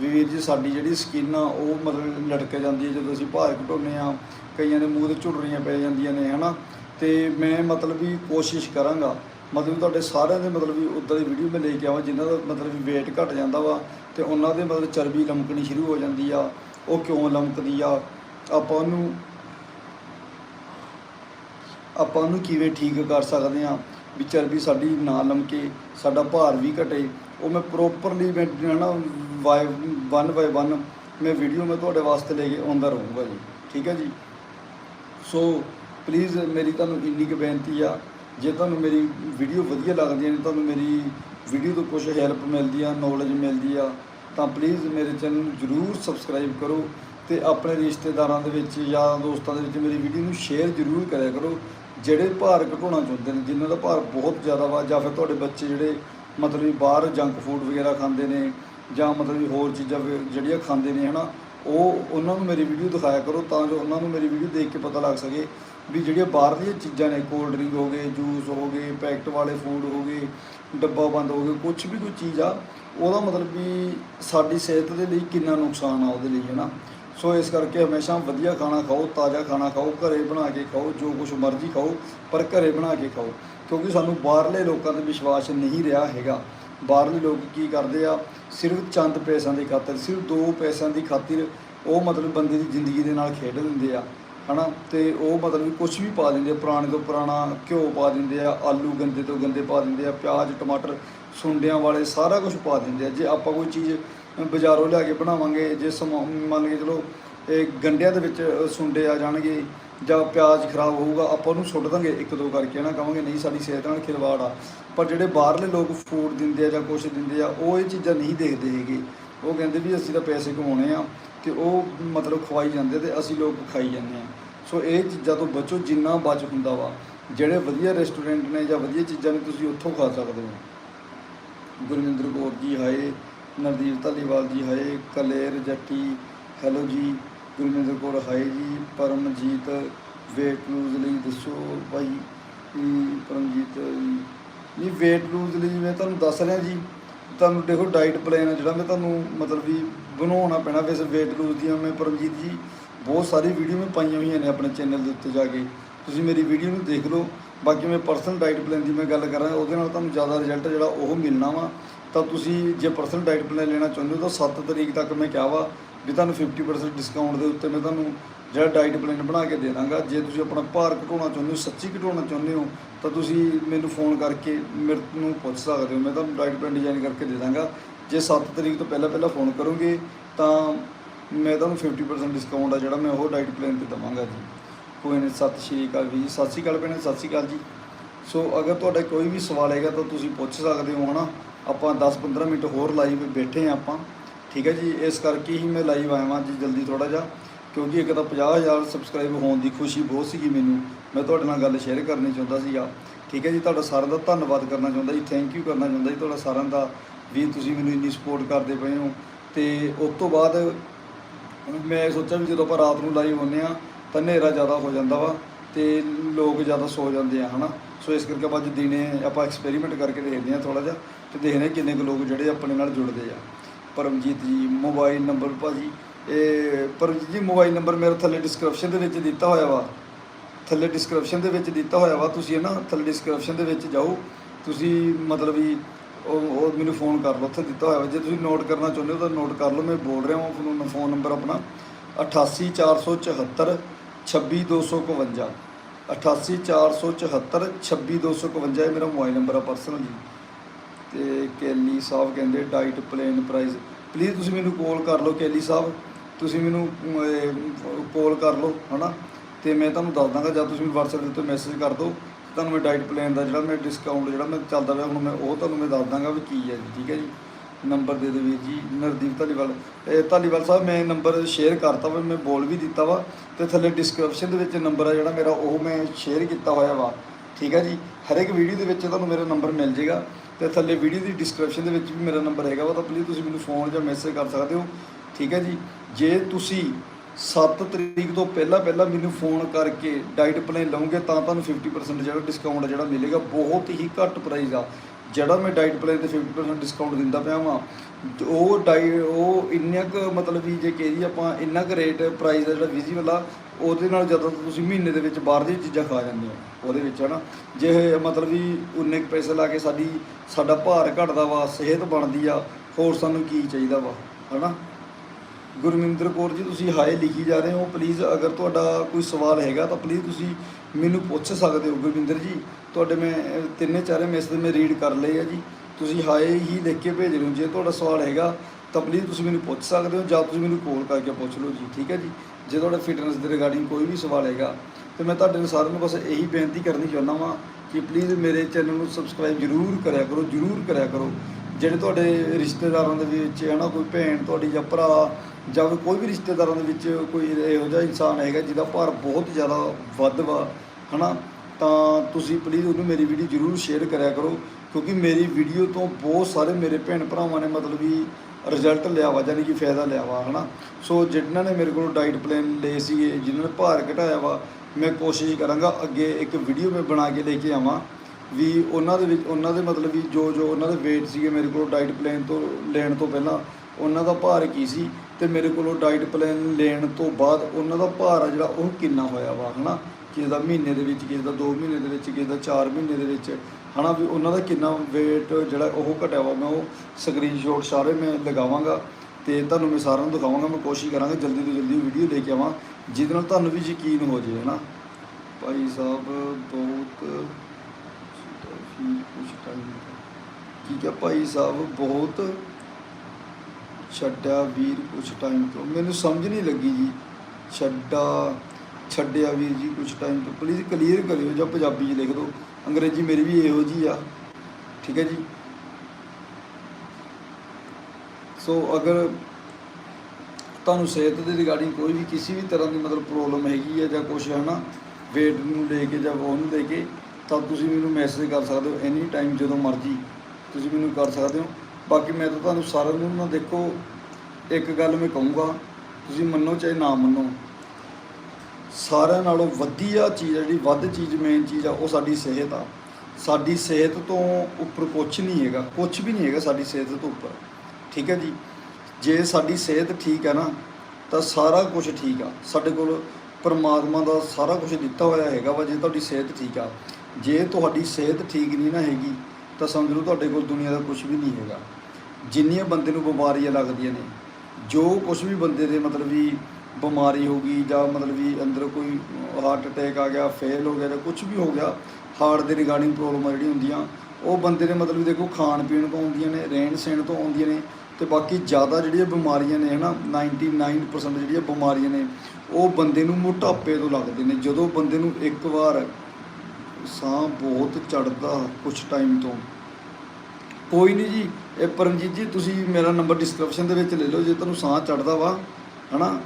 ਵੀਰ ਜੀ ਸਾਡੀ ਜਿਹੜੀ ਸਕਿਨ ਆ, ਉਹ ਮਤਲਬ ਲਟਕ ਜਾਂਦੀ ਹੈ ਜਦੋਂ ਅਸੀਂ ਭਾਰ ਘਟਾਉਂਦੇ ਆ ਕਈਆਂ ਦੇ ਮੂੰਹ ਤੇ ਝੁਰੜੀਆਂ ਪੈ ਜਾਂਦੀਆਂ ਨੇ, ਹਨਾ? ਤੇ ਮੈਂ ਮਤਲਬ ਵੀ ਕੋਸ਼ਿਸ਼ ਕਰਾਂਗਾ, ਮਤਲਬ ਤੁਹਾਡੇ ਸਾਰਿਆਂ ਦੇ ਮਤਲਬ ਵੀ ਉੱਦਾਂ ਦੀ ਵੀਡੀਓ ਮੈਂ ਲੈ ਕੇ ਆਵਾਂ, ਜਿਨ੍ਹਾਂ ਦਾ ਮਤਲਬ ਵੀ weight ਘਟ ਜਾਂਦਾ ਵਾ, ਤੇ ਉਹਨਾਂ ਦੇ ਮਤਲਬ ਚਰਬੀ ਲਮਕਣੀ ਸ਼ੁਰੂ ਹੋ ਜਾਂਦੀ ਆ। ਉਹ ਕਿਉਂ ਲਮਕਦੀ ਆ? ਆਪਾਂ ਉਹਨੂੰ ਆਪਾਂ ਉਹਨੂੰ ਕਿਵੇਂ ਠੀਕ ਕਰ ਸਕਦੇ ਆ? ਵੀ ਚਰਬੀ ਸਾਡੀ ਨਾ ਲਮਕੇ, ਸਾਡਾ ਭਾਰ ਵੀ ਘਟੇ। ਉਹ ਮੈਂ ਪ੍ਰੋਪਰਲੀ ਮੈਂ ਨਾ ਵਾਈ ਵਨ ਬਾਈ ਵਨ ਮੈਂ ਵੀਡੀਓ ਮੈਂ ਤੁਹਾਡੇ ਵਾਸਤੇ ਲੈ ਕੇ ਆਉਂਦਾ ਰਹੂੰਗਾ ਜੀ। ਠੀਕ ਹੈ ਜੀ? ਸੋ ਪਲੀਜ਼ ਮੇਰੀ ਤੁਹਾਨੂੰ ਇੰਨੀ ਕੁ ਬੇਨਤੀ ਆ। ਜੇ ਤੁਹਾਨੂੰ ਮੇਰੀ ਵੀਡੀਓ ਵਧੀਆ ਲੱਗਦੀ ਹੈ ਤੁਹਾਨੂੰ ਮੇਰੀ ਵੀਡੀਓ ਤੋਂ ਕੁਝ ਹੈਲਪ ਮਿਲਦੀ ਆ ਨੌਲੇਜ ਮਿਲਦੀ ਆ ਤਾਂ ਪਲੀਜ਼ ਮੇਰੇ ਚੈਨਲ ਨੂੰ ਜਰੂਰ ਸਬਸਕ੍ਰਾਈਬ ਕਰੋ ਤੇ ਆਪਣੇ ਰਿਸ਼ਤੇਦਾਰਾਂ ਦੇ ਵਿੱਚ ਜਾਂ ਦੋਸਤਾਂ ਦੇ ਵਿੱਚ ਮੇਰੀ ਵੀਡੀਓ ਨੂੰ ਸ਼ੇਅਰ ਜਰੂਰ ਕਰਿਆ ਕਰੋ, ਜਿਹੜੇ ਭਾਰ ਘਟਾਉਣਾ ਚਾਹੁੰਦੇ ਨੇ, ਜਿਨ੍ਹਾਂ ਦਾ ਭਾਰ ਬਹੁਤ ਜ਼ਿਆਦਾ ਵਾ, ਜਾਂ ਫਿਰ ਤੁਹਾਡੇ ਬੱਚੇ ਜਿਹੜੇ ਮਤਲਬ ਵੀ ਬਾਹਰ ਜੰਕ ਫੂਡ ਵਗੈਰਾ ਖਾਂਦੇ ਨੇ ਜਾਂ ਮਤਲਬ ਵੀ ਹੋਰ ਚੀਜ਼ਾਂ ਜਿਹੜੀਆਂ ਖਾਂਦੇ ਨੇ, ਹਨਾ, ਉਹ ਉਹਨਾਂ ਨੂੰ ਮੇਰੀ ਵੀਡੀਓ ਦਿਖਾਇਆ ਕਰੋ ਤਾਂ ਜੋ ਉਹਨਾਂ ਨੂੰ ਮੇਰੀ ਵੀਡੀਓ ਦੇਖ ਕੇ ਪਤਾ ਲੱਗ ਸਕੇ ਵੀ ਜਿਹੜੀਆਂ ਬਾਹਰਲੀਆਂ ਚੀਜ਼ਾਂ ਨੇ ਕੋਲਡ ਡਰਿੰਕ ਹੋ ਗਏ ਜੂਸ ਹੋ ਗਏ ਪੈਕਟ ਵਾਲੇ ਫੂਡ ਹੋ ਗਏ, ਡੱਬਾ ਬੰਦ ਹੋ ਗਏ ਕੁਝ ਵੀ ਕੋਈ ਚੀਜ਼ ਆ ਉਹਦਾ ਮਤਲਬ ਵੀ ਸਾਡੀ ਸਿਹਤ ਦੇ ਲਈ ਕਿੰਨਾ ਨੁਕਸਾਨ ਆ ਉਹਦੇ ਲਈ, ਹੈ ਨਾ? ਸੋ ਇਸ ਕਰਕੇ ਹਮੇਸ਼ਾ ਵਧੀਆ ਖਾਣਾ ਖਾਓ, ਤਾਜ਼ਾ ਖਾਣਾ ਖਾਓ, ਘਰੇ ਬਣਾ ਕੇ ਖਾਓ, ਜੋ ਕੁਝ ਮਰਜ਼ੀ ਖਾਓ, ਪਰ ਘਰੇ ਬਣਾ ਕੇ ਖਾਓ। ਕਿਉਂਕਿ ਸਾਨੂੰ ਬਾਹਰਲੇ ਲੋਕਾਂ ਤੇ ਵਿਸ਼ਵਾਸ ਨਹੀਂ ਰਿਹਾ ਹੈਗਾ। ਬਾਹਰਲੇ ਲੋਕ ਕੀ ਕਰਦੇ ਆ? ਸਿਰਫ ਚੰਦ ਪੈਸਿਆਂ ਦੀ ਖਾਤਰ, ਸਿਰਫ ਦੋ ਪੈਸਿਆਂ ਦੀ ਖਾਤਰ ਉਹ ਮਤਲਬ ਬੰਦੇ ਦੀ ਜ਼ਿੰਦਗੀ ਦੇ ਨਾਲ ਖੇਡ ਦਿੰਦੇ ਆ, ਹਨਾ? ਤੇ ਉਹ ਮਤਲਬ ਕੁਝ ਵੀ ਪਾ ਦਿੰਦੇ ਆ, ਪੁਰਾਣੇ ਤੋਂ ਪੁਰਾਣਾ ਘਿਓ ਪਾ ਦਿੰਦੇ ਆ, ਆਲੂ ਗੰਦੇ ਤੋਂ ਗੰਦੇ ਪਾ ਦਿੰਦੇ ਆ, ਪਿਆਜ਼, ਟਮਾਟਰ ਸੁੰਡਿਆਂ ਵਾਲੇ ਸਾਰਾ ਕੁਝ ਪਾ ਦਿੰਦੇ ਆ। ਜੇ ਆਪਾਂ ਕੋਈ ਚੀਜ਼ ਬਾਜ਼ਾਰੋਂ ਲਿਆ ਕੇ ਬਣਾਵਾਂਗੇ, ਜੇ ਸਮਾ- ਮੰਨ ਕੇ ਚਲੋ ਇਹ ਗੰਡਿਆਂ ਦੇ ਵਿੱਚ ਸੁੰਡੇ ਆ ਜਾਣਗੇ ਜਾਂ ਪਿਆਜ਼ ਖਰਾਬ ਹੋਊਗਾ, ਆਪਾਂ ਉਹਨੂੰ ਸੁੱਟ ਦਾਂਗੇ ਇੱਕ ਦੋ ਕਰਕੇ ਨਾ ਕਹਾਂਗੇ, ਨਹੀਂ, ਸਾਡੀ ਸਿਹਤ ਨਾਲ ਖਿਲਵਾੜ ਆ। ਪਰ ਜਿਹੜੇ ਬਾਹਰਲੇ ਲੋਕ ਫੂਡ ਦਿੰਦੇ ਆ ਜਾਂ ਕੁਛ ਦਿੰਦੇ ਆ, ਉਹ ਇਹ ਚੀਜ਼ਾਂ ਨਹੀਂ ਦੇਖਦੇ ਹੈਗੇ। ਉਹ ਕਹਿੰਦੇ ਵੀ ਅਸੀਂ ਤਾਂ ਪੈਸੇ ਕਮਾਉਣੇ ਆ ਤੇ ਉਹ ਮਤਲਬ ਖਵਾਈ ਜਾਂਦੇ ਤੇ ਅਸੀਂ ਲੋਕ ਖਾਈ ਜਾਂਦੇ ਆ। ਸੋ ਇਹ ਚੀਜ਼ਾਂ ਤੋਂ ਬਚੋ, ਜਿੰਨਾ ਬਚ ਹੁੰਦਾ ਵਾ। ਜਿਹੜੇ ਵਧੀਆ ਰੈਸਟੋਰੈਂਟ ਨੇ ਜਾਂ ਵਧੀਆ ਚੀਜ਼ਾਂ ਨੇ, ਤੁਸੀਂ ਉੱਥੋਂ ਖਾ ਸਕਦੇ ਹੋ। ਗੁਰਵਿੰਦਰ ਕੌਰ ਜੀ ਹਾਏ, ਨਵਦੀਪ ਧਾਲੀਵਾਲ ਜੀ ਹਾਏ, ਕਲੇਰ ਜੱਟੀ, ਹੈਲੋ ਜੀ, ਗੁਰਵਿੰਦਰ ਕੌਰ ਹਾਏ ਜੀ, ਪਰਮਜੀਤ ਵੇਟ ਲੂਜ਼ ਲਈ ਦੱਸੋ ਭਾਈ ਪਰਮਜੀਤ ਜੀ। ਨਹੀਂ ਵੇਟ ਲੂਜ਼ ਲਈ ਮੈਂ ਤੁਹਾਨੂੰ ਦੱਸ ਰਿਹਾ ਜੀ, ਤੁਹਾਨੂੰ ਦੇਖੋ ਡਾਈਟ ਪਲਾਨ ਹੈ ਜਿਹੜਾ ਮੈਂ ਤੁਹਾਨੂੰ ਮਤਲਬ ਵੀ ਬਣਾਉਣਾ ਪੈਣਾ ਵੈਸੇ ਵੇਟ ਲੂਜ਼ ਦੀਆਂ। ਮੈਂ ਪਰਮਜੀਤ ਜੀ, ਬਹੁਤ ਸਾਰੀ ਵੀਡੀਓ ਮੈਂ ਪਾਈਆਂ ਹੋਈਆਂ ਨੇ ਆਪਣੇ ਚੈਨਲ ਦੇ ਉੱਤੇ ਜਾ ਕੇ। ਤੁਸੀਂ ਮੇਰੀ ਵੀਡੀਓ ਨੂੰ ਦੇਖ ਲਓ। ਬਾਕੀ ਮੈਂ ਪਰਸਨਲ ਡਾਈਟ ਪਲਾਨ ਦੀ ਮੈਂ ਗੱਲ ਕਰਾਂ ਉਹਦੇ ਨਾਲ ਤੁਹਾਨੂੰ ਜ਼ਿਆਦਾ ਰਿਜ਼ਲਟ ਜਿਹੜਾ ਉਹ ਮਿਲਣਾ ਵਾ। ਤਾਂ ਤੁਸੀਂ ਜੇ ਪਰਸਨਲ ਡਾਈਟ ਪਲਾਨ ਲੈਣਾ ਚਾਹੁੰਦੇ ਹੋ ਤਾਂ 7 ਤਰੀਕ ਤੱਕ ਮੈਂ ਕਿਹਾ ਵਾ ਵੀ ਤੁਹਾਨੂੰ 50% ਡਿਸਕਾਊਂਟ ਦੇ ਉੱਤੇ ਮੈਂ ਤੁਹਾਨੂੰ ਜਿਹੜਾ ਡਾਈਟ ਪਲਾਨ ਬਣਾ ਕੇ ਦੇ ਦਾਂਗਾ। ਜੇ ਤੁਸੀਂ ਆਪਣਾ ਭਾਰ ਘਟਾਉਣਾ ਚਾਹੁੰਦੇ ਹੋ, ਸੱਚੀ ਘਟਾਉਣਾ ਚਾਹੁੰਦੇ ਹੋ, ਤਾਂ ਤੁਸੀਂ ਮੈਨੂੰ ਫੋਨ ਕਰਕੇ ਮੇਰੇ ਨੂੰ ਪੁੱਛ ਸਕਦੇ ਹੋ। ਮੈਂ ਤੁਹਾਨੂੰ ਡਾਈਟ ਪਲਾਨ ਡਿਜ਼ਾਈਨ ਕਰਕੇ ਦੇ ਦਾਂਗਾ। ਜੇ 7 ਤਰੀਕ ਤੋਂ ਪਹਿਲਾਂ ਪਹਿਲਾਂ ਫੋਨ ਕਰੋਗੇ ਤਾਂ ਮੈਂ ਤੁਹਾਨੂੰ 50% ਡਿਸਕਾਊਂਟ ਆ ਜਿਹੜਾ ਮੈਂ ਉਹ ਡਾਈਟ ਪਲਾਨ ਤੇ ਦਵਾਂਗਾ ਜੀ। ਕੋਈ ਨਹੀਂ, ਸਤਿ ਸ਼੍ਰੀ ਅਕਾਲ ਵੀ ਸਤਿ ਸ਼੍ਰੀ ਅਕਾਲ ਭੈਣੇ, ਸਤਿ ਸ਼੍ਰੀ ਅਕਾਲ ਜੀ। ਸੋ ਅਗਰ ਤੁਹਾਡਾ ਕੋਈ ਵੀ ਸਵਾਲ ਹੈਗਾ ਤਾਂ ਤੁਸੀਂ ਪੁੱਛ ਸਕਦੇ ਹੋ ਹਨਾ। ਆਪਾਂ 10-15 ਮਿੰਟ ਹੋਰ ਲਾਈਵ ਬੈਠੇ ਆ ਆਪਾਂ। ਠੀਕ ਹੈ ਜੀ, ਇਸ ਕਰਕੇ ਹੀ ਮੈਂ ਲਾਈਵ ਆਇਆ ਹਾਂ ਜੀ ਜਲਦੀ ਥੋੜਾ ਜਿਹਾ, ਕਿਉਂਕਿ ਇੱਕ ਤਾਂ 50000 ਸਬਸਕ੍ਰਾਈਬ ਹੋਣ ਦੀ ਖੁਸ਼ੀ ਬਹੁਤ ਸੀਗੀ ਮੈਨੂੰ। ਮੈਂ ਤੁਹਾਡੇ ਨਾਲ ਗੱਲ ਸ਼ੇਅਰ ਕਰਨੀ ਚਾਹੁੰਦਾ ਸੀਗਾ। ਠੀਕ ਹੈ ਜੀ, ਤੁਹਾਡਾ ਸਾਰਿਆਂ ਦਾ ਧੰਨਵਾਦ ਕਰਨਾ ਚਾਹੁੰਦਾ ਜੀ ਥੈਂਕ ਯੂ ਕਰਨਾ ਚਾਹੁੰਦਾ ਜੀ ਤੁਹਾਡਾ ਸਾਰਿਆਂ ਦਾ ਵੀ ਤੁਸੀਂ ਮੈਨੂੰ ਇੰਨੀ ਸਪੋਰਟ ਕਰਦੇ ਪਏ ਹੋ। ਤੇ ਉਸ ਤੋਂ ਬਾਅਦ ਮੈਂ ਸੋਚਿਆ ਵੀ ਜਦੋਂ ਆਪਾਂ ਰਾਤ ਨੂੰ ਲਾਈਵ ਹੁੰਨੇ ਆ ਤਾਂ ਹਨੇਰਾ ਜ਼ਿਆਦਾ ਹੋ ਜਾਂਦਾ ਵਾ ਤੇ ਲੋਕ ਜ਼ਿਆਦਾ ਸੋ ਜਾਂਦੇ ਆ, ਹਨਾ? ਸੋ ਇਸ ਕਰਕੇ ਆਪਾਂ ਅੱਜ ਦਿਨੇ ਆਪਾਂ ਐਕਸਪੈਰੀਮੈਂਟ ਕਰਕੇ ਦੇਖਦੇ ਆ ਥੋੜਾ ਜਿਹਾ ਤੇ ਦੇਖਦੇ ਹਾਂ ਕਿੰਨੇ ਕੁ ਲੋਕ ਜਿਹੜੇ ਆਪਣੇ ਨਾਲ ਜੁੜਦੇ ਆ। ਪਰਮਜੀਤ ਜੀ ਮੋਬਾਈਲ ਨੰਬਰ ਭਾਜੀ, ਇਹ ਪਰਮਜੀਤ ਜੀ ਮੋਬਾਈਲ ਨੰਬਰ ਮੇਰੇ ਥੱਲੇ ਡਿਸਕ੍ਰਿਪਸ਼ਨ ਦੇ ਵਿੱਚ ਦਿੱਤਾ ਹੋਇਆ ਵਾ। ਥੱਲੇ ਡਿਸਕ੍ਰਿਪਸ਼ਨ ਦੇ ਵਿੱਚ ਦਿੱਤਾ ਹੋਇਆ ਵਾ, ਤੁਸੀਂ ਹੈ ਨਾ, ਥੱਲੇ ਡਿਸਕ੍ਰਿਪਸ਼ਨ ਦੇ ਵਿੱਚ ਜਾਓ। ਤੁਸੀਂ ਮਤਲਬ ਵੀ ਉਹ ਮੈਨੂੰ ਫੋਨ ਕਰ ਲਓ, ਉੱਥੇ ਦਿੱਤਾ ਹੋਇਆ ਵਾ। ਜੇ ਤੁਸੀਂ ਨੋਟ ਕਰਨਾ ਚਾਹੁੰਦੇ ਹੋ ਤਾਂ ਨੋਟ ਕਰ ਲਓ, ਮੈਂ ਬੋਲ ਰਿਹਾ ਹਾਂ ਫੋਨ ਨੰਬਰ ਆਪਣਾ 88474 26252 88474 26252 ਇਹ ਮੇਰਾ ਮੋਬਾਈਲ ਨੰਬਰ ਆ ਪਰਸਨਲ ਜੀ। ਤੇ ਕੈਲੀ ਸਾਹਿਬ ਕਹਿੰਦੇ ਡਾਈਟ ਪਲੇਨ ਪ੍ਰਾਈਸ ਪਲੀਜ਼ ਤੁਸੀਂ ਮੈਨੂੰ ਕਾਲ ਕਰ ਲਓ ਕੈਲੀ ਸਾਹਿਬ। ਤੁਸੀਂ ਮੈਨੂੰ ਕਾਲ ਕਰ ਲਓ, ਹਨਾ? ਤੇ ਮੈਂ ਤੁਹਾਨੂੰ ਦੱਸ ਦਾਂਗਾ, ਜਾਂ ਤੁਸੀਂ ਮੈਨੂੰ WhatsApp ਦੇ ਉੱਤੇ ਮੈਸੇਜ ਕਰ ਦਿਓ। ਤੁਹਾਨੂੰ ਮੈਂ ਡਾਈਟ ਪਲਾਨ ਦਾ ਜਿਹੜਾ ਮੈਂ ਡਿਸਕਾਊਂਟ ਜਿਹੜਾ ਮੈਂ ਚੱਲਦਾ ਪਿਆ, ਹੁਣ ਮੈਂ ਉਹ ਤੁਹਾਨੂੰ ਮੈਂ ਦੱਸ ਦਾਂਗਾ ਵੀ ਕੀ ਹੈ ਜੀ, ਠੀਕ ਹੈ ਜੀ? ਨੰਬਰ ਦੇ ਦਿਓ ਵੀਰ ਜੀ, ਨਰਦੀਪ ਧਾਲੀਵਾਲ। ਇਹ ਧਾਲੀਵਾਲ ਸਾਹਿਬ, ਮੈਂ ਨੰਬਰ ਸ਼ੇਅਰ ਕਰਤਾ ਵਾ, ਮੈਂ ਬੋਲ ਵੀ ਦਿੱਤਾ ਵਾ ਤੇ ਥੱਲੇ ਡਿਸਕ੍ਰਿਪਸ਼ਨ ਦੇ ਵਿੱਚ ਨੰਬਰ ਆ ਜਿਹੜਾ ਮੇਰਾ, ਉਹ ਮੈਂ ਸ਼ੇਅਰ ਕੀਤਾ ਹੋਇਆ ਵਾ। ਠੀਕ ਹੈ ਜੀ? ਹਰ ਇੱਕ ਵੀਡੀਓ ਦੇ ਵਿੱਚ ਤੁਹਾਨੂੰ ਮੇਰਾ ਨੰਬਰ ਮਿਲ ਜੇਗਾ ਤੇ ਥੱਲੇ ਵੀਡੀਓ ਦੀ ਡਿਸਕ੍ਰਿਪਸ਼ਨ ਦੇ ਵਿੱਚ ਵੀ ਮੇਰਾ ਨੰਬਰ ਹੈਗਾ ਵਾ, ਤਾਂ ਪਲੀਜ਼ ਤੁਸੀਂ ਮੈਨੂੰ ਫੋਨ ਜਾਂ ਮੈਸੇਜ ਕਰ ਸਕਦੇ ਹੋ। ਠੀਕ ਹੈ ਜੀ? ਜੇ ਤੁਸੀਂ 7 ਤਰੀਕ ਤੋਂ ਪਹਿਲਾਂ ਪਹਿਲਾਂ ਮੈਨੂੰ ਫੋਨ ਕਰਕੇ ਡਾਈਟ ਪਲਾਨ ਲਓਗੇ, ਤਾਂ ਤੁਹਾਨੂੰ 50% ਜਿਹੜਾ ਡਿਸਕਾਊਂਟ ਜਿਹੜਾ ਮਿਲੇਗਾ, ਬਹੁਤ ਹੀ ਘੱਟ ਪ੍ਰਾਈਸ ਆ। ਜਿਹੜਾ ਮੈਂ ਡਾਈਟ ਪਲਾਨ ਤੇ 50% ਡਿਸਕਾਊਂਟ ਦਿੰਦਾ ਪਿਆ ਵਾਂ ਉਹ ਡਾਈ ਉਹ ਇੰਨਾ ਕੁ ਮਤਲਬ ਵੀ ਜੇ ਕਹੀ ਆਪਾਂ ਇੰਨਾ ਕੁ ਰੇਟ ਪ੍ਰਾਈਸ ਦਾ ਜਿਹੜਾ ਵਿਜ਼ੀਬਲ ਆ, ਉਹਦੇ ਨਾਲ ਜਦੋਂ ਤੁਸੀਂ ਮਹੀਨੇ ਦੇ ਵਿੱਚ ਬਾਹਰ ਦੀਆਂ ਚੀਜ਼ਾਂ ਖਾ ਜਾਂਦੇ ਹੋ, ਉਹਦੇ ਵਿੱਚ ਹਨਾ। ਜੇ ਮਤਲਬ ਵੀ ਉਨੇ ਕੁ ਪੈਸੇ ਲਾ ਕੇ ਸਾਡੀ, ਸਾਡਾ ਭਾਰ ਘਟਦਾ ਵਾ, ਸਿਹਤ ਬਣਦੀ ਆ, ਹੋਰ ਸਾਨੂੰ ਕੀ ਚਾਹੀਦਾ ਵਾ, ਹਨਾ। ਗੁਰਮਿੰਦਰ ਕੌਰ ਜੀ, ਤੁਸੀਂ ਹਾਏ ਲਿਖੀ ਜਾ ਰਹੇ ਹੋ ਪਲੀਜ਼ ਅਗਰ ਤੁਹਾਡਾ ਕੋਈ ਸਵਾਲ ਹੈਗਾ ਤਾਂ ਪਲੀਜ਼ ਤੁਸੀਂ ਮੈਨੂੰ ਪੁੱਛ ਸਕਦੇ ਹੋ ਗੁਰਵਿੰਦਰ ਜੀ, ਤੁਹਾਡੇ ਮੈਂ ਤਿੰਨੇ ਚਾਰੇ ਮੈਸੇਜ ਮੈਂ ਰੀਡ ਕਰ ਲਏ ਆ ਜੀ। ਤੁਸੀਂ ਹਾਏ ਹੀ ਦੇਖ ਕੇ ਭੇਜ ਰਹੇ ਹੋ, ਜੇ ਤੁਹਾਡਾ ਸਵਾਲ ਹੈਗਾ, ਤਾਂ ਪਲੀਜ਼ ਤੁਸੀਂ ਮੈਨੂੰ ਪੁੱਛ ਸਕਦੇ ਹੋ ਜਾਂ ਤੁਸੀਂ ਮੈਨੂੰ ਕਾਲ ਕਰਕੇ ਪੁੱਛ ਲਓ ਜੀ, ਠੀਕ ਹੈ ਜੀ? ਜੇ ਤੁਹਾਡਾ ਫਿਟਨੈਸ ਦੇ ਰਿਗਾਰਡਿੰਗ ਕੋਈ ਵੀ ਸਵਾਲ ਹੈਗਾ, ਤੇ ਮੈਂ ਤੁਹਾਡੇ ਸਾਰਿਆਂ ਨੂੰ ਬਸ ਇਹੀ ਬੇਨਤੀ ਕਰਨੀ ਚਾਹੁੰਦਾ ਵਾਂ ਕਿ ਪਲੀਜ਼ ਮੇਰੇ ਚੈਨਲ ਨੂੰ ਸਬਸਕ੍ਰਾਈਬ ਜ਼ਰੂਰ ਕਰਿਆ ਕਰੋ, ਜ਼ਰੂਰ ਕਰਿਆ ਕਰੋ। ਜਿਹੜੇ ਤੁਹਾਡੇ ਰਿਸ਼ਤੇਦਾਰਾਂ ਦੇ ਵਿੱਚ ਹੈ ਨਾ ਕੋਈ ਭੈਣ ਤੁਹਾਡੀ ਜਾਂ ਭਰਾ ਜਾਂ ਕੋਈ- ਵੀ ਰਿਸ਼ਤੇਦਾਰਾਂ ਦੇ ਵਿੱਚ ਕੋਈ ਇਹੋ ਜਿਹਾ ਇਨਸਾਨ ਹੈਗਾ ਜਿਹਦਾ ਭਾਰ ਬਹੁਤ ਜ਼ਿਆਦਾ ਵੱਧ ਵਾ, ਹਨਾ, ਤਾਂ ਤੁਸੀਂ ਪਲੀਜ਼ ਉਹਨੂੰ ਮੇਰੀ ਵੀਡੀਓ ਜ਼ਰੂਰ ਸ਼ੇਅਰ ਕਰਿਆ ਕਰੋ, ਕਿਉਂਕਿ ਮੇਰੀ ਵੀਡੀਓ ਤੋਂ ਬਹੁਤ ਸਾਰੇ ਮੇਰੇ ਭੈਣ ਭਰਾਵਾਂ ਨੇ ਮਤਲਬ ਵੀ ਰਿਜ਼ਲਟ ਲਿਆ ਵਾ ਯਾਨੀ ਕਿ ਫਾਇਦਾ ਲਿਆ ਵਾ, ਹਨਾ। ਸੋ ਜਿਨ੍ਹਾਂ ਨੇ ਮੇਰੇ ਕੋਲ ਡਾਈਟ ਪਲਾਨ ਲਏ ਸੀਗੇ ਜਿਨ੍ਹਾਂ ਨੇ ਭਾਰ ਘਟਾਇਆ ਵਾ, ਮੈਂ ਕੋਸ਼ਿਸ਼ ਕਰਾਂਗਾ ਅੱਗੇ ਇੱਕ ਵੀਡੀਓ ਮੈਂ ਬਣਾ ਕੇ ਲੈ ਕੇ ਆਵਾਂ। ਵੀ ਉਹਨਾਂ ਦੇ ਵਿੱਚ, ਉਹਨਾਂ ਦੇ ਮਤਲਬ ਵੀ ਜੋ ਜੋ ਉਹਨਾਂ ਦੇ weight ਸੀਗੇ ਮੇਰੇ ਕੋਲ ਡਾਈਟ ਪਲਾਨ ਤੋਂ, ਲੈਣ ਤੋਂ ਪਹਿਲਾਂ, ਉਹਨਾਂ ਦਾ ਭਾਰ ਕੀ ਸੀ? ਤੇ ਮੇਰੇ ਕੋਲੋਂ ਡਾਈਟ ਪਲਾਨ ਲੈਣ ਤੋਂ ਬਾਅਦ ਉਹਨਾਂ ਦਾ ਭਾਰ ਆ ਜਿਹੜਾ, ਉਹ ਕਿੰਨਾ ਹੋਇਆ ਵਾ, ਹਨਾ? ਕਿਸੇ ਦਾ ਮਹੀਨੇ ਦੇ ਵਿੱਚ, ਕਿਸੇ ਦਾ 2 ਮਹੀਨੇ ਦੇ ਵਿੱਚ, ਕਿਸੇ ਦਾ 4 ਮਹੀਨੇ ਦੇ ਵਿੱਚ, ਹਨਾ? ਵੀ ਉਹਨਾਂ ਦਾ ਕਿੰਨਾ weight ਜਿਹੜਾ ਉਹ ਘਟਿਆ ਵਾ, ਮੈਂ ਉਹ ਸਕਰੀਨਸ਼ਾਟ ਸਾਰੇ ਮੈਂ ਲਗਾਵਾਂਗਾ ਤੇ ਤੁਹਾਨੂੰ ਮੈਂ ਸਾਰਿਆਂ ਨੂੰ ਦਿਖਾਵਾਂਗਾ, ਮੈਂ ਕੋਸ਼ਿਸ਼ ਕਰਾਂਗਾ ਜਲਦੀ ਤੋਂ ਜਲਦੀ ਵੀਡੀਓ ਲੈ ਕੇ ਆਵਾਂ, ਜਿਹਦੇ ਨਾਲ ਤੁਹਾਨੂੰ ਵੀ ਯਕੀਨ ਹੋ ਜਾਏ, ਹਨਾ? ਭਾਈ ਸਾਹਿਬ, ਬਹੁਤ ਕੁਝ ਟਾਈਮ ਠੀਕ ਹੈ ਭਾਈ ਸਾਹਿਬ, ਬਹੁਤ ਛੱਡਿਆ ਵੀਰ ਕੁਛ ਟਾਈਮ ਤੋਂ। ਮੈਨੂੰ ਸਮਝ ਨਹੀਂ ਲੱਗੀ ਜੀ। ਛੱਡਾ, ਛੱਡਿਆ ਵੀਰ ਜੀ ਕੁਛ ਟਾਈਮ ਤੋਂ। ਪਲੀਜ਼ ਕਲੀਅਰ ਕਰਿਓ ਜਾਂ ਪੰਜਾਬੀ 'ਚ ਲਿਖ ਦਿਓ। ਅੰਗਰੇਜ਼ੀ ਮੇਰੀ ਵੀ ਇਹੋ ਜੀ ਆ। ਠੀਕ ਹੈ ਜੀ? ਸੋ ਅਗਰ ਤੁਹਾਨੂੰ ਸਿਹਤ ਦੇ ਰਿਗਾਰਡਿੰਗ ਕੋਈ ਵੀ ਕਿਸੇ ਵੀ ਤਰ੍ਹਾਂ ਦੀ ਮਤਲਬ ਪ੍ਰੋਬਲਮ ਹੈਗੀ ਹੈ ਜਾਂ ਕੁਝ ਹੈ ਨਾ weight ਨੂੰ ਲੈ ਕੇ ਜਾਂ ਉਹ ਨੂੰ ਲੈ ਕੇ ਤਾਂ ਤੁਸੀਂ ਮੈਨੂੰ ਮੈਸੇਜ ਕਰ ਸਕਦੇ ਹੋ ਐਨੀ ਟਾਈਮ ਜਦੋਂ ਮਰਜ਼ੀ ਤੁਸੀਂ ਮੈਨੂੰ ਕਰ ਸਕਦੇ ਹੋ। ਬਾਕੀ ਮੈਂ ਤਾਂ ਤੁਹਾਨੂੰ ਸਾਰਿਆਂ ਨੂੰ ਨਾ ਦੇਖੋ, ਇੱਕ ਗੱਲ ਮੈਂ ਕਹੂੰਗਾ, ਤੁਸੀਂ ਮੰਨੋ ਚਾਹੇ ਨਾ ਮੰਨੋ, ਸਾਰਿਆਂ ਨਾਲੋਂ ਵਧੀਆ ਚੀਜ਼ ਆ ਜਿਹੜੀ ਵੱਧ ਚੀਜ਼ ਮੇਨ ਚੀਜ਼ ਆ, ਉਹ ਸਾਡੀ ਸਿਹਤ ਆ। ਸਾਡੀ ਸਿਹਤ ਤੋਂ ਉੱਪਰ ਕੁਝ ਨਹੀਂ ਹੈਗਾ ਕੁਝ ਵੀ ਨਹੀਂ ਹੈਗਾ ਸਾਡੀ ਸਿਹਤ ਤੋਂ ਉੱਪਰ, ਠੀਕ ਹੈ ਜੀ? ਜੇ ਸਾਡੀ ਸਿਹਤ ਠੀਕ ਹੈ ਨਾ, ਤਾਂ ਸਾਰਾ ਕੁਝ ਠੀਕ ਆ। ਸਾਡੇ ਕੋਲ ਪਰਮਾਤਮਾ ਦਾ ਸਾਰਾ ਕੁਝ ਦਿੱਤਾ ਹੋਇਆ ਹੈਗਾ ਵਾ, ਜੇ ਤੁਹਾਡੀ ਸਿਹਤ ਠੀਕ ਆ। ਜੇ ਤੁਹਾਡੀ ਸਿਹਤ ਠੀਕ ਨਹੀਂ ਨਾ ਹੈਗੀ, ਤਾਂ ਸਮਝ ਲਓ ਤੁਹਾਡੇ ਕੋਲ ਦੁਨੀਆ ਦਾ ਕੁਝ ਵੀ ਨਹੀਂ ਹੈਗਾ। ਜਿੰਨੀਆਂ ਬੰਦੇ ਨੂੰ ਬਿਮਾਰੀਆਂ ਲੱਗਦੀਆਂ ਨੇ, ਜੋ ਕੁਝ ਵੀ ਬੰਦੇ ਦੇ ਮਤਲਬ ਵੀ ਬਿਮਾਰੀ ਹੋ ਗਈ ਜਾਂ ਮਤਲਬ ਵੀ ਅੰਦਰ ਕੋਈ ਹਾਰਟ ਅਟੈਕ ਆ ਗਿਆ ਫੇਲ ਹੋ ਗਿਆ ਜਾਂ ਕੁਝ ਵੀ ਹੋ ਗਿਆ ਹਾਰਟ ਦੇ ਰਿਗਾਰਡਿੰਗ ਪ੍ਰੋਬਲਮ ਜਿਹੜੀ ਹੁੰਦੀਆਂ, ਉਹ ਬੰਦੇ ਦੇ ਮਤਲਬ ਵੀ ਦੇਖੋ ਖਾਣ ਪੀਣ ਤੋਂ ਆਉਂਦੀਆਂ ਨੇ, ਰਹਿਣ ਸਹਿਣ ਤੋਂ ਆਉਂਦੀਆਂ ਨੇ, ਤੇ ਬਾਕੀ ਜ਼ਿਆਦਾ ਜਿਹੜੀਆਂ ਬਿਮਾਰੀਆਂ ਨੇ, ਹਨਾ 99% ਜਿਹੜੀਆਂ ਬਿਮਾਰੀਆਂ ਨੇ, ਉਹ ਬੰਦੇ ਨੂੰ ਮੋਟਾਪੇ ਤੋਂ ਲੱਗਦੇ ਨੇ। ਜਦੋਂ ਬੰਦੇ ਨੂੰ ਇੱਕ ਵਾਰ ਸਾਹ ਬਹੁਤ ਚੜਦਾ ਕੁਝ ਟਾਈਮ ਤੋਂ। ਕੋਈ ਨਹੀਂ ਜੀ, ਇਹ ਪਰਮਜੀਤ ਜੀ, ਤੁਸੀਂ ਮੇਰਾ ਨੰਬਰ ਡਿਸਕ੍ਰਿਪਸ਼ਨ ਦੇ ਵਿੱਚ ਲੈ ਲਓ, ਜੇ ਤੁਹਾਨੂੰ ਸਾਹ ਚੜਦਾ ਵਾ, ਹਨਾ?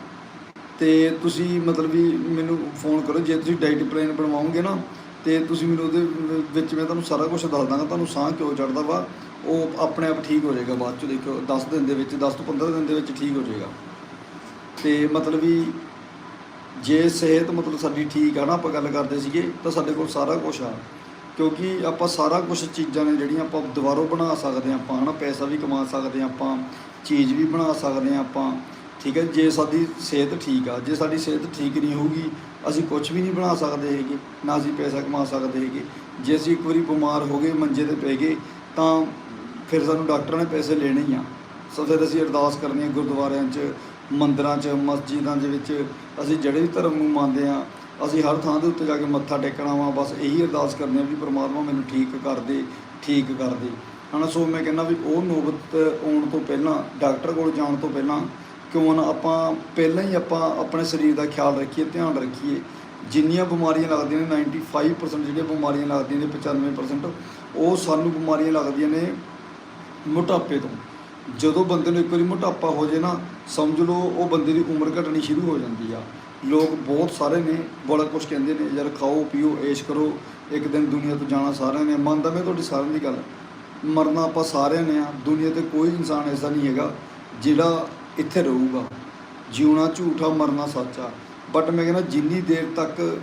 ਤੇ ਤੁਸੀਂ ਮਤਲਬ ਵੀ ਮੈਨੂੰ ਫੋਨ ਕਰੋ, ਜੇ ਤੁਸੀਂ ਡਾਈਟ ਪਲਾਨ ਬਣਵਾਓਗੇ ਨਾ, ਤੇ ਤੁਸੀਂ ਮੈਨੂੰ ਉਹਦੇ ਵਿੱਚ ਮੈਂ ਤੁਹਾਨੂੰ ਸਾਰਾ ਕੁਝ ਦੱਸ ਦਾਂਗਾ, ਤੁਹਾਨੂੰ ਸਾਹ ਕਿਉਂ ਚੜਦਾ ਵਾ, ਉਹ ਆਪਣੇ ਆਪ ਠੀਕ ਹੋ ਜਾਏਗਾ ਬਾਅਦ ਚ ਦੇਖੋ 10 ਦਿਨ ਦੇ ਵਿੱਚ 10 ਤੋਂ 15 ਦਿਨ ਦੇ ਵਿੱਚ ਠੀਕ ਹੋ ਜਾਏਗਾ। ਤੇ ਮਤਲਬ ਵੀ ਜੇ ਸਿਹਤ ਮਤਲਬ ਸਾਡੀ ਠੀਕ ਆ ਨਾ, ਆਪਾਂ ਗੱਲ ਕਰਦੇ ਸੀਗੇ, ਤਾਂ ਸਾਡੇ ਕੋਲ ਸਾਰਾ ਕੁਝ ਆ। ਕਿਉਂਕਿ ਆਪਾਂ ਸਾਰਾ ਕੁਝ ਚੀਜ਼ਾਂ ਨੇ ਜਿਹੜੀਆਂ ਆਪਾਂ ਦੁਬਾਰੋਂ ਬਣਾ ਸਕਦੇ ਹਾਂ ਆਪਾਂ, ਹਨਾ? ਪੈਸਾ ਵੀ ਕਮਾ ਸਕਦੇ ਹਾਂ ਆਪਾਂ, ਚੀਜ਼ ਵੀ ਬਣਾ ਸਕਦੇ ਹਾਂ ਆਪਾਂ, ਠੀਕ ਹੈ? ਜੇ ਸਾਡੀ ਸਿਹਤ ਠੀਕ ਆ, ਜੇ ਸਾਡੀ ਸਿਹਤ ਠੀਕ ਨਹੀਂ ਹੋਊਗੀ, ਅਸੀਂ ਕੁਝ ਵੀ ਨਹੀਂ ਬਣਾ ਸਕਦੇ ਹੈਗੇ, ਨਾ ਅਸੀਂ ਪੈਸਾ ਕਮਾ ਸਕਦੇ ਹੈਗੇ। ਜੇ ਅਸੀਂ ਇੱਕ ਵਾਰੀ ਬਿਮਾਰ ਹੋ ਗਏ, ਮੰਜੇ ਤੇ ਪੈ ਗਏ, ਤਾਂ ਫਿਰ ਸਾਨੂੰ ਡਾਕਟਰਾਂ ਨੇ ਪੈਸੇ ਲੈਣੇ ਹੀ ਆ। ਸੋ ਫਿਰ ਅਸੀਂ ਅਰਦਾਸ ਕਰਨੀ ਹੈ ਗੁਰਦੁਆਰਿਆਂ 'ਚ ਮੰਦਰਾਂ 'ਚ, ਮਸਜਿਦਾਂ ਦੇ ਵਿੱਚ ਅਸੀਂ ਜਿਹੜੇ ਵੀ ਧਰਮ ਨੂੰ ਮੰਨਦੇ ਆ ਅਸੀਂ ਹਰ ਥਾਂ ਦੇ ਉੱਤੇ ਜਾ ਕੇ ਮੱਥਾ ਟੇਕਣਾ ਵਾ ਬਸ ਇਹੀ ਅਰਦਾਸ ਕਰਦੇ ਆ ਵੀ ਪ੍ਰਮਾਤਮਾ ਮੈਨੂੰ ਠੀਕ ਕਰ ਦੇ, ਠੀਕ ਕਰ ਦੇ। ਹਨਾ, ਸੋ ਮੈਂ ਕਹਿੰਦਾ ਵੀ ਉਹ ਨੋਬਤ ਆਉਣ ਤੋਂ ਪਹਿਲਾਂ, ਡਾਕਟਰ ਕੋਲ ਜਾਣ ਤੋਂ ਪਹਿਲਾਂ ਕਿਉਂ ਨਾ ਆਪਾਂ ਪਹਿਲਾਂ ਹੀ ਆਪਾਂ ਆਪਣੇ ਸਰੀਰ ਦਾ ਖਿਆਲ ਰੱਖੀਏ, ਧਿਆਨ ਰੱਖੀਏ। ਜਿੰਨੀਆਂ ਬਿਮਾਰੀਆਂ ਲੱਗਦੀਆਂ ਨੇ 95% ਜਿਹੜੀਆਂ ਬਿਮਾਰੀਆਂ ਲੱਗਦੀਆਂ ਨੇ 95% ਉਹ ਸਾਨੂੰ ਬਿਮਾਰੀਆਂ ਲੱਗਦੀਆਂ ਨੇ ਮੋਟਾਪੇ ਤੋਂ। ਜਦੋਂ ਬੰਦੇ ਨੂੰ ਇੱਕ ਵਾਰੀ ਮੋਟਾਪਾ ਹੋ ਜੇ ਨਾ ਸਮਝ ਲਓ, ਉਹ ਬੰਦੇ ਦੀ ਉਮਰ ਘਟਣੀ ਸ਼ੁਰੂ ਹੋ ਜਾਂਦੀ ਆ। ਲੋਕ ਬਹੁਤ ਸਾਰੇ ਨੇ, ਬੜਾ ਕੁਝ ਕਹਿੰਦੇ ਨੇ, ਯਾਰ ਖਾਓ, ਪੀਓ ਐਸ਼ ਕਰੋ, ਇੱਕ ਦਿਨ ਦੁਨੀਆ ਤੋਂ ਜਾਣਾ ਸਾਰਿਆਂ ਨੇ। ਮੰਨਦਾ ਮੈਂ ਤੁਹਾਡੀ ਸਾਰਿਆਂ ਦੀ ਗੱਲ। ਮਰਨਾ ਆਪਾਂ ਸਾਰਿਆਂ ਨੇ ਆ, ਦੁਨੀਆ ਤੇ ਕੋਈ ਇਨਸਾਨ ਐਸਾ ਨਹੀਂ ਹੈਗਾ ਜਿਹੜਾ ਇੱਥੇ ਰਹੂਗਾ। ਜਿਉਣਾ ਝੂਠਾ, ਮਰਨਾ ਸੱਚਾ ਬਟ ਮੈਂ ਕਹਿੰਦਾ ਜਿੰਨੀ ਦੇਰ ਤੱਕ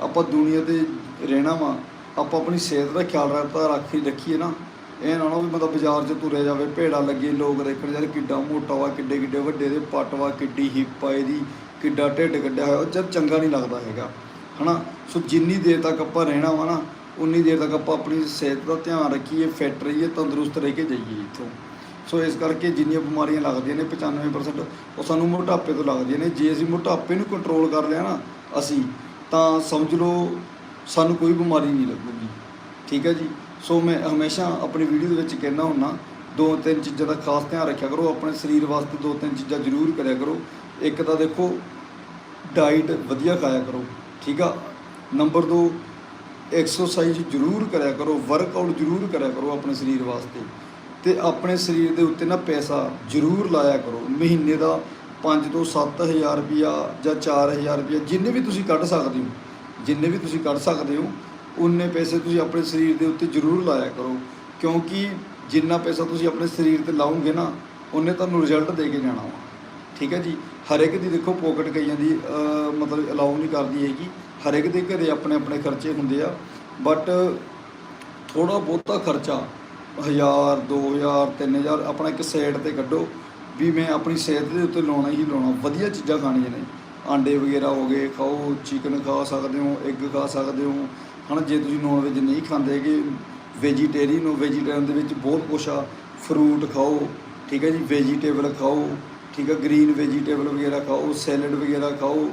ਆਪਾਂ ਦੁਨੀਆ ਤੇ ਰਹਿਣਾ ਵਾ, ਆਪਾਂ ਆਪਣੀ ਸਿਹਤ ਦਾ ਖਿਆਲ ਰੱਖਦਾ ਰੱਖੀ, ਰੱਖੀਏ ਨਾ ਇਹ ਨਾਲੋਂ ਵੀ ਮਤਲਬ ਬਾਜ਼ਾਰ 'ਚ ਤੁਰਿਆ ਜਾਵੇ, ਭੇੜਾ ਲੱਗੇ ਲੋਕ ਦੇਖਣ ਯਾਰ ਕਿੱਡਾ ਮੋਟਾ ਵਾ, ਕਿੱਡੇ ਕਿੱਡੇ ਵੱਡੇ ਦੇ ਪੱਟ ਵਾ, ਕਿੱਡੀ ਹਿੱਪ ਆ ਇਹਦੀ, ਕਿੱਡਾ ਢਿੱਡ ਕੱਢਿਆ ਹੋਇਆ, ਉਹ ਜਦ ਚੰਗਾ ਨਹੀਂ ਲੱਗਦਾ ਹੈਗਾ, ਹਨਾ? ਸੋ ਜਿੰਨੀ ਦੇਰ ਤੱਕ ਆਪਾਂ ਰਹਿਣਾ ਵਾ ਨਾ, ਉਨੀ ਦੇਰ ਤੱਕ ਆਪਾਂ ਆਪਣੀ ਸਿਹਤ ਦਾ ਧਿਆਨ ਰੱਖੀਏ ਫਿੱਟ ਰਹੀਏ, ਤੰਦਰੁਸਤ ਰਹਿ ਕੇ ਜਾਈਏ ਇੱਥੋਂ। ਸੋ ਇਸ ਕਰਕੇ ਜਿੰਨੀਆਂ ਬਿਮਾਰੀਆਂ ਲੱਗਦੀਆਂ ਨੇ 95% ਉਹ ਸਾਨੂੰ ਮੋਟਾਪੇ ਤੋਂ ਲੱਗਦੀਆਂ ਨੇ। ਜੇ ਅਸੀਂ ਮੋਟਾਪੇ ਨੂੰ ਕੰਟਰੋਲ ਕਰ ਲਿਆ ਨਾ ਅਸੀਂ, ਤਾਂ ਸਮਝ ਲਓ ਸਾਨੂੰ ਕੋਈ ਬਿਮਾਰੀ ਨਹੀਂ ਲੱਗੂਗੀ। ਠੀਕ ਹੈ ਜੀ? ਸੋ ਮੈਂ ਹਮੇਸ਼ਾ ਆਪਣੀ ਵੀਡੀਓ ਦੇ ਵਿੱਚ ਕਹਿਣਾ ਹੁੰਨਾ ਦੋ ਤਿੰਨ ਚੀਜ਼ਾਂ ਦਾ ਖਾਸ ਧਿਆਨ ਰੱਖਿਆ ਕਰੋ, ਆਪਣੇ ਸਰੀਰ ਵਾਸਤੇ ਦੋ ਤਿੰਨ ਚੀਜ਼ਾਂ ਜ਼ਰੂਰ ਕਰਿਆ ਕਰੋ। ਇੱਕ ਤਾਂ ਦੇਖੋ ਡਾਈਟ ਵਧੀਆ ਖਾਇਆ ਕਰੋ, ਠੀਕ ਆ? ਨੰਬਰ 2 ਐਕਸਰਸਾਈਜ਼ ਜ਼ਰੂਰ ਕਰਿਆ ਕਰੋ ਵਰਕਆਊਟ ਜ਼ਰੂਰ ਕਰਿਆ ਕਰੋ ਆਪਣੇ ਸਰੀਰ ਵਾਸਤੇ। ਤੇ ਆਪਣੇ ਸਰੀਰ ਦੇ ਉੱਤੇ ਨਾ ਪੈਸਾ ਜ਼ਰੂਰ ਲਾਇਆ ਕਰੋ। ਮਹੀਨੇ ਦਾ 5 ਤੋਂ 7000 ਰੁਪਿਆ ਜਾਂ 4000 ਰੁਪਿਆ ਜਿੰਨੇ ਵੀ ਤੁਸੀਂ ਕੱਢ ਸਕਦੇ ਹੋ, ਜਿੰਨੇ ਵੀ ਤੁਸੀਂ ਕੱਢ ਸਕਦੇ ਹੋ ਉਨੇ ਪੈਸੇ ਤੁਸੀਂ ਆਪਣੇ ਸਰੀਰ ਦੇ ਉੱਤੇ ਜ਼ਰੂਰ ਲਾਇਆ ਕਰੋ। ਕਿਉਂਕਿ ਜਿੰਨਾ ਪੈਸਾ ਤੁਸੀਂ ਆਪਣੇ ਸਰੀਰ ਤੇ ਲਾਉਂਗੇ ਨਾ, ਉਹਨੇ ਤੁਹਾਨੂੰ ਰਿਜ਼ਲਟ ਦੇ ਕੇ ਜਾਣਾ ਵਾ। ਠੀਕ ਹੈ ਜੀ? ਹਰ ਇੱਕ ਦੀ ਦੇਖੋ ਪੋਕਟ ਕਈਆਂ ਦੀ ਮਤਲਬ ਅਲਾਉ ਨਹੀਂ ਕਰਦੀ ਹੈਗੀ। ਹਰ ਇੱਕ ਦੇ ਘਰੇ ਆਪਣੇ ਆਪਣੇ ਖਰਚੇ ਹੁੰਦੇ ਆ। ਬਟ ਥੋੜਾ ਬਹੁਤਾ ਖਰਚਾ 1000 2000 3000 ਆਪਣਾ ਇੱਕ ਸਾਈਡ ਤੇ ਕੱਢੋ ਵੀ ਮੈਂ ਆਪਣੀ ਸਿਹਤ ਦੇ ਉੱਤੇ ਲਾਉਣਾ ਹੀ ਲਾਉਣਾ। ਵਧੀਆ ਚੀਜ਼ਾਂ ਖਾਣੀਆਂ ਨੇ। ਆਂਡੇ ਵਗੈਰਾ ਹੋ ਗਏ, ਖਾਓ ਚਿਕਨ ਖਾ ਸਕਦੇ ਹੋ ਐਗ ਖਾ ਸਕਦੇ ਹੋ ਹਨਾ, ਜੇ ਤੁਸੀਂ ਨੌਨ ਵੈਜ ਨਹੀਂ ਖਾਂਦੇ ਹੈਗੇ ਵੈਜੀਟੇਰੀਅਨ ਹੋ ਵੈਜੀਟੇਰੀਅਨ ਦੇ ਵਿੱਚ ਬਹੁਤ ਕੁਛ ਆ। ਫਰੂਟ ਖਾਓ, ਠੀਕ ਹੈ ਜੀ ਵੈਜੀਟੇਬਲ ਖਾਓ, ਠੀਕ ਹੈ ਗ੍ਰੀਨ ਵੈਜੀਟੇਬਲ ਵਗੈਰਾ ਖਾਓ ਸੈਲਡ ਵਗੈਰਾ ਖਾਓ,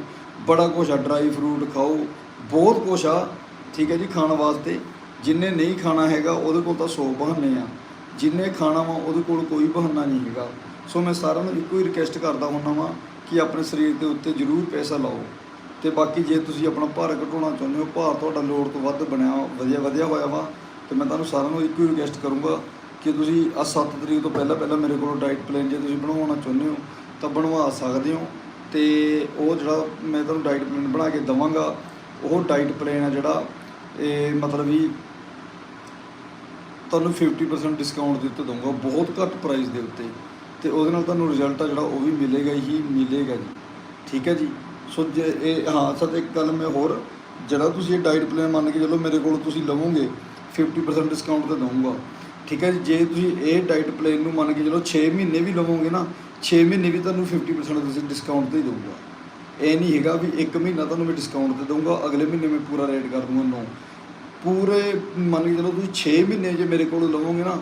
ਬੜਾ ਕੁਛ ਆ ਡਰਾਈ ਫਰੂਟ ਖਾਓ, ਬਹੁਤ ਕੁਛ ਆ, ਠੀਕ ਹੈ ਜੀ, ਖਾਣ ਵਾਸਤੇ। ਜਿੰਨੇ ਨਹੀਂ ਖਾਣਾ ਹੈਗਾ, ਉਹਦੇ ਕੋਲ ਤਾਂ ਸੌ ਬਹਾਨੇ ਆ। ਜਿੰਨੇ ਖਾਣਾ ਵਾ, ਉਹਦੇ ਕੋਲ ਕੋਈ ਬਹਾਨਾ ਨਹੀਂ ਹੈਗਾ। ਸੋ ਮੈਂ ਸਾਰਿਆਂ ਨੂੰ ਇੱਕੋ ਹੀ ਰਿਕਵੈਸਟ ਕਰਦਾ ਹੁੰਦਾ ਵਾਂ ਕਿ ਆਪਣੇ ਸਰੀਰ ਦੇ ਉੱਤੇ ਜ਼ਰੂਰ ਪੈਸਾ ਲਾਓ। ਤੇ ਬਾਕੀ ਜੇ ਤੁਸੀਂ ਆਪਣਾ ਭਾਰ ਘਟਾਉਣਾ ਚਾਹੁੰਦੇ ਹੋ, ਭਾਰ ਤੁਹਾਡਾ ਲੋੜ ਤੋਂ ਵੱਧ ਬਣਿਆ, ਵਧੀਆ ਵਧੀਆ ਹੋਇਆ ਵਾ, ਤੇ ਮੈਂ ਤੁਹਾਨੂੰ ਸਾਰਿਆਂ ਨੂੰ ਇੱਕੋ ਹੀ ਰਿਕਵੈਸਟ ਕਰੂੰਗਾ ਕਿ ਤੁਸੀਂ ਆ 7 ਤਰੀਕ ਤੋਂ ਪਹਿਲਾਂ ਪਹਿਲਾਂ ਮੇਰੇ ਕੋਲੋਂ ਡਾਈਟ ਪਲਾਨ ਜੇ ਤੁਸੀਂ ਬਣਵਾਉਣਾ ਚਾਹੁੰਦੇ ਹੋ, ਤਾਂ ਬਣਵਾ ਸਕਦੇ ਹੋ, ਤੇ ਉਹ ਜਿਹੜਾ ਮੈਂ ਤੁਹਾਨੂੰ ਡਾਈਟ ਪਲਾਨ ਬਣਾ ਕੇ ਦਵਾਂਗਾ, ਉਹ ਡਾਈਟ ਪਲਾਨ ਆ ਜਿਹੜਾ, ਇਹ ਮਤਲਬ ਵੀ ਤੁਹਾਨੂੰ 50% ਡਿਸਕਾਊਂਟ ਦੇ ਉੱਤੇ ਦਊਂਗਾ, ਬਹੁਤ ਘੱਟ ਪ੍ਰਾਈਸ ਦੇ ਉੱਤੇ, ਤੇ ਉਹਦੇ ਨਾਲ ਤੁਹਾਨੂੰ ਰਿਜ਼ਲਟ ਆ ਜਿਹੜਾ, ਉਹ ਵੀ ਮਿਲੇਗਾ ਹੀ ਮਿਲੇਗਾ ਜੀ, ਠੀਕ ਹੈ ਜੀ? ਸੋ ਜੇ ਇਹ, ਹਾਂ, ਸਰ, ਇੱਕ ਗੱਲ ਮੈਂ ਹੋਰ, ਜਿਹੜਾ ਤੁਸੀਂ ਇਹ ਡਾਈਟ ਪਲਾਨ ਮੰਨ ਕੇ ਚੱਲੋ ਮੇਰੇ ਕੋਲ ਤੁਸੀਂ ਲਵੋਗੇ 50% ਡਿਸਕਾਊਂਟ ਤੇ ਦਊਂਗਾ। ਠੀਕ ਹੈ ਜੀ? ਜੇ ਤੁਸੀਂ ਇਹ ਡਾਈਟ ਪਲਾਨ ਨੂੰ ਮੰਨ ਕੇ ਚੱਲੋ 6 ਮਹੀਨੇ ਵੀ ਲਵੋਗੇ ਨਾ 6 ਮਹੀਨੇ ਵੀ ਤੁਹਾਨੂੰ 50% ਤੁਸੀਂ ਡਿਸਕਾਊਂਟ ਤੇ ਹੀ ਦਊਂਗਾ। ਇਹ ਨਹੀਂ ਹੈਗਾ ਵੀ ਇੱਕ ਮਹੀਨਾ ਤੁਹਾਨੂੰ ਮੈਂ ਡਿਸਕਾਊਂਟ ਤੇ ਦਊਂਗਾ, ਅਗਲੇ ਮਹੀਨੇ ਮੈਂ ਪੂਰਾ ਰੇਟ ਕਰ ਦੂੰਗਾ ਨੋ ਪੂਰੇ ਮੰਨ ਕੇ ਚਲੋ ਤੁਸੀਂ 6 ਮਹੀਨੇ ਜੇ ਮੇਰੇ ਕੋਲ ਲਵੋਗੇ ਨਾ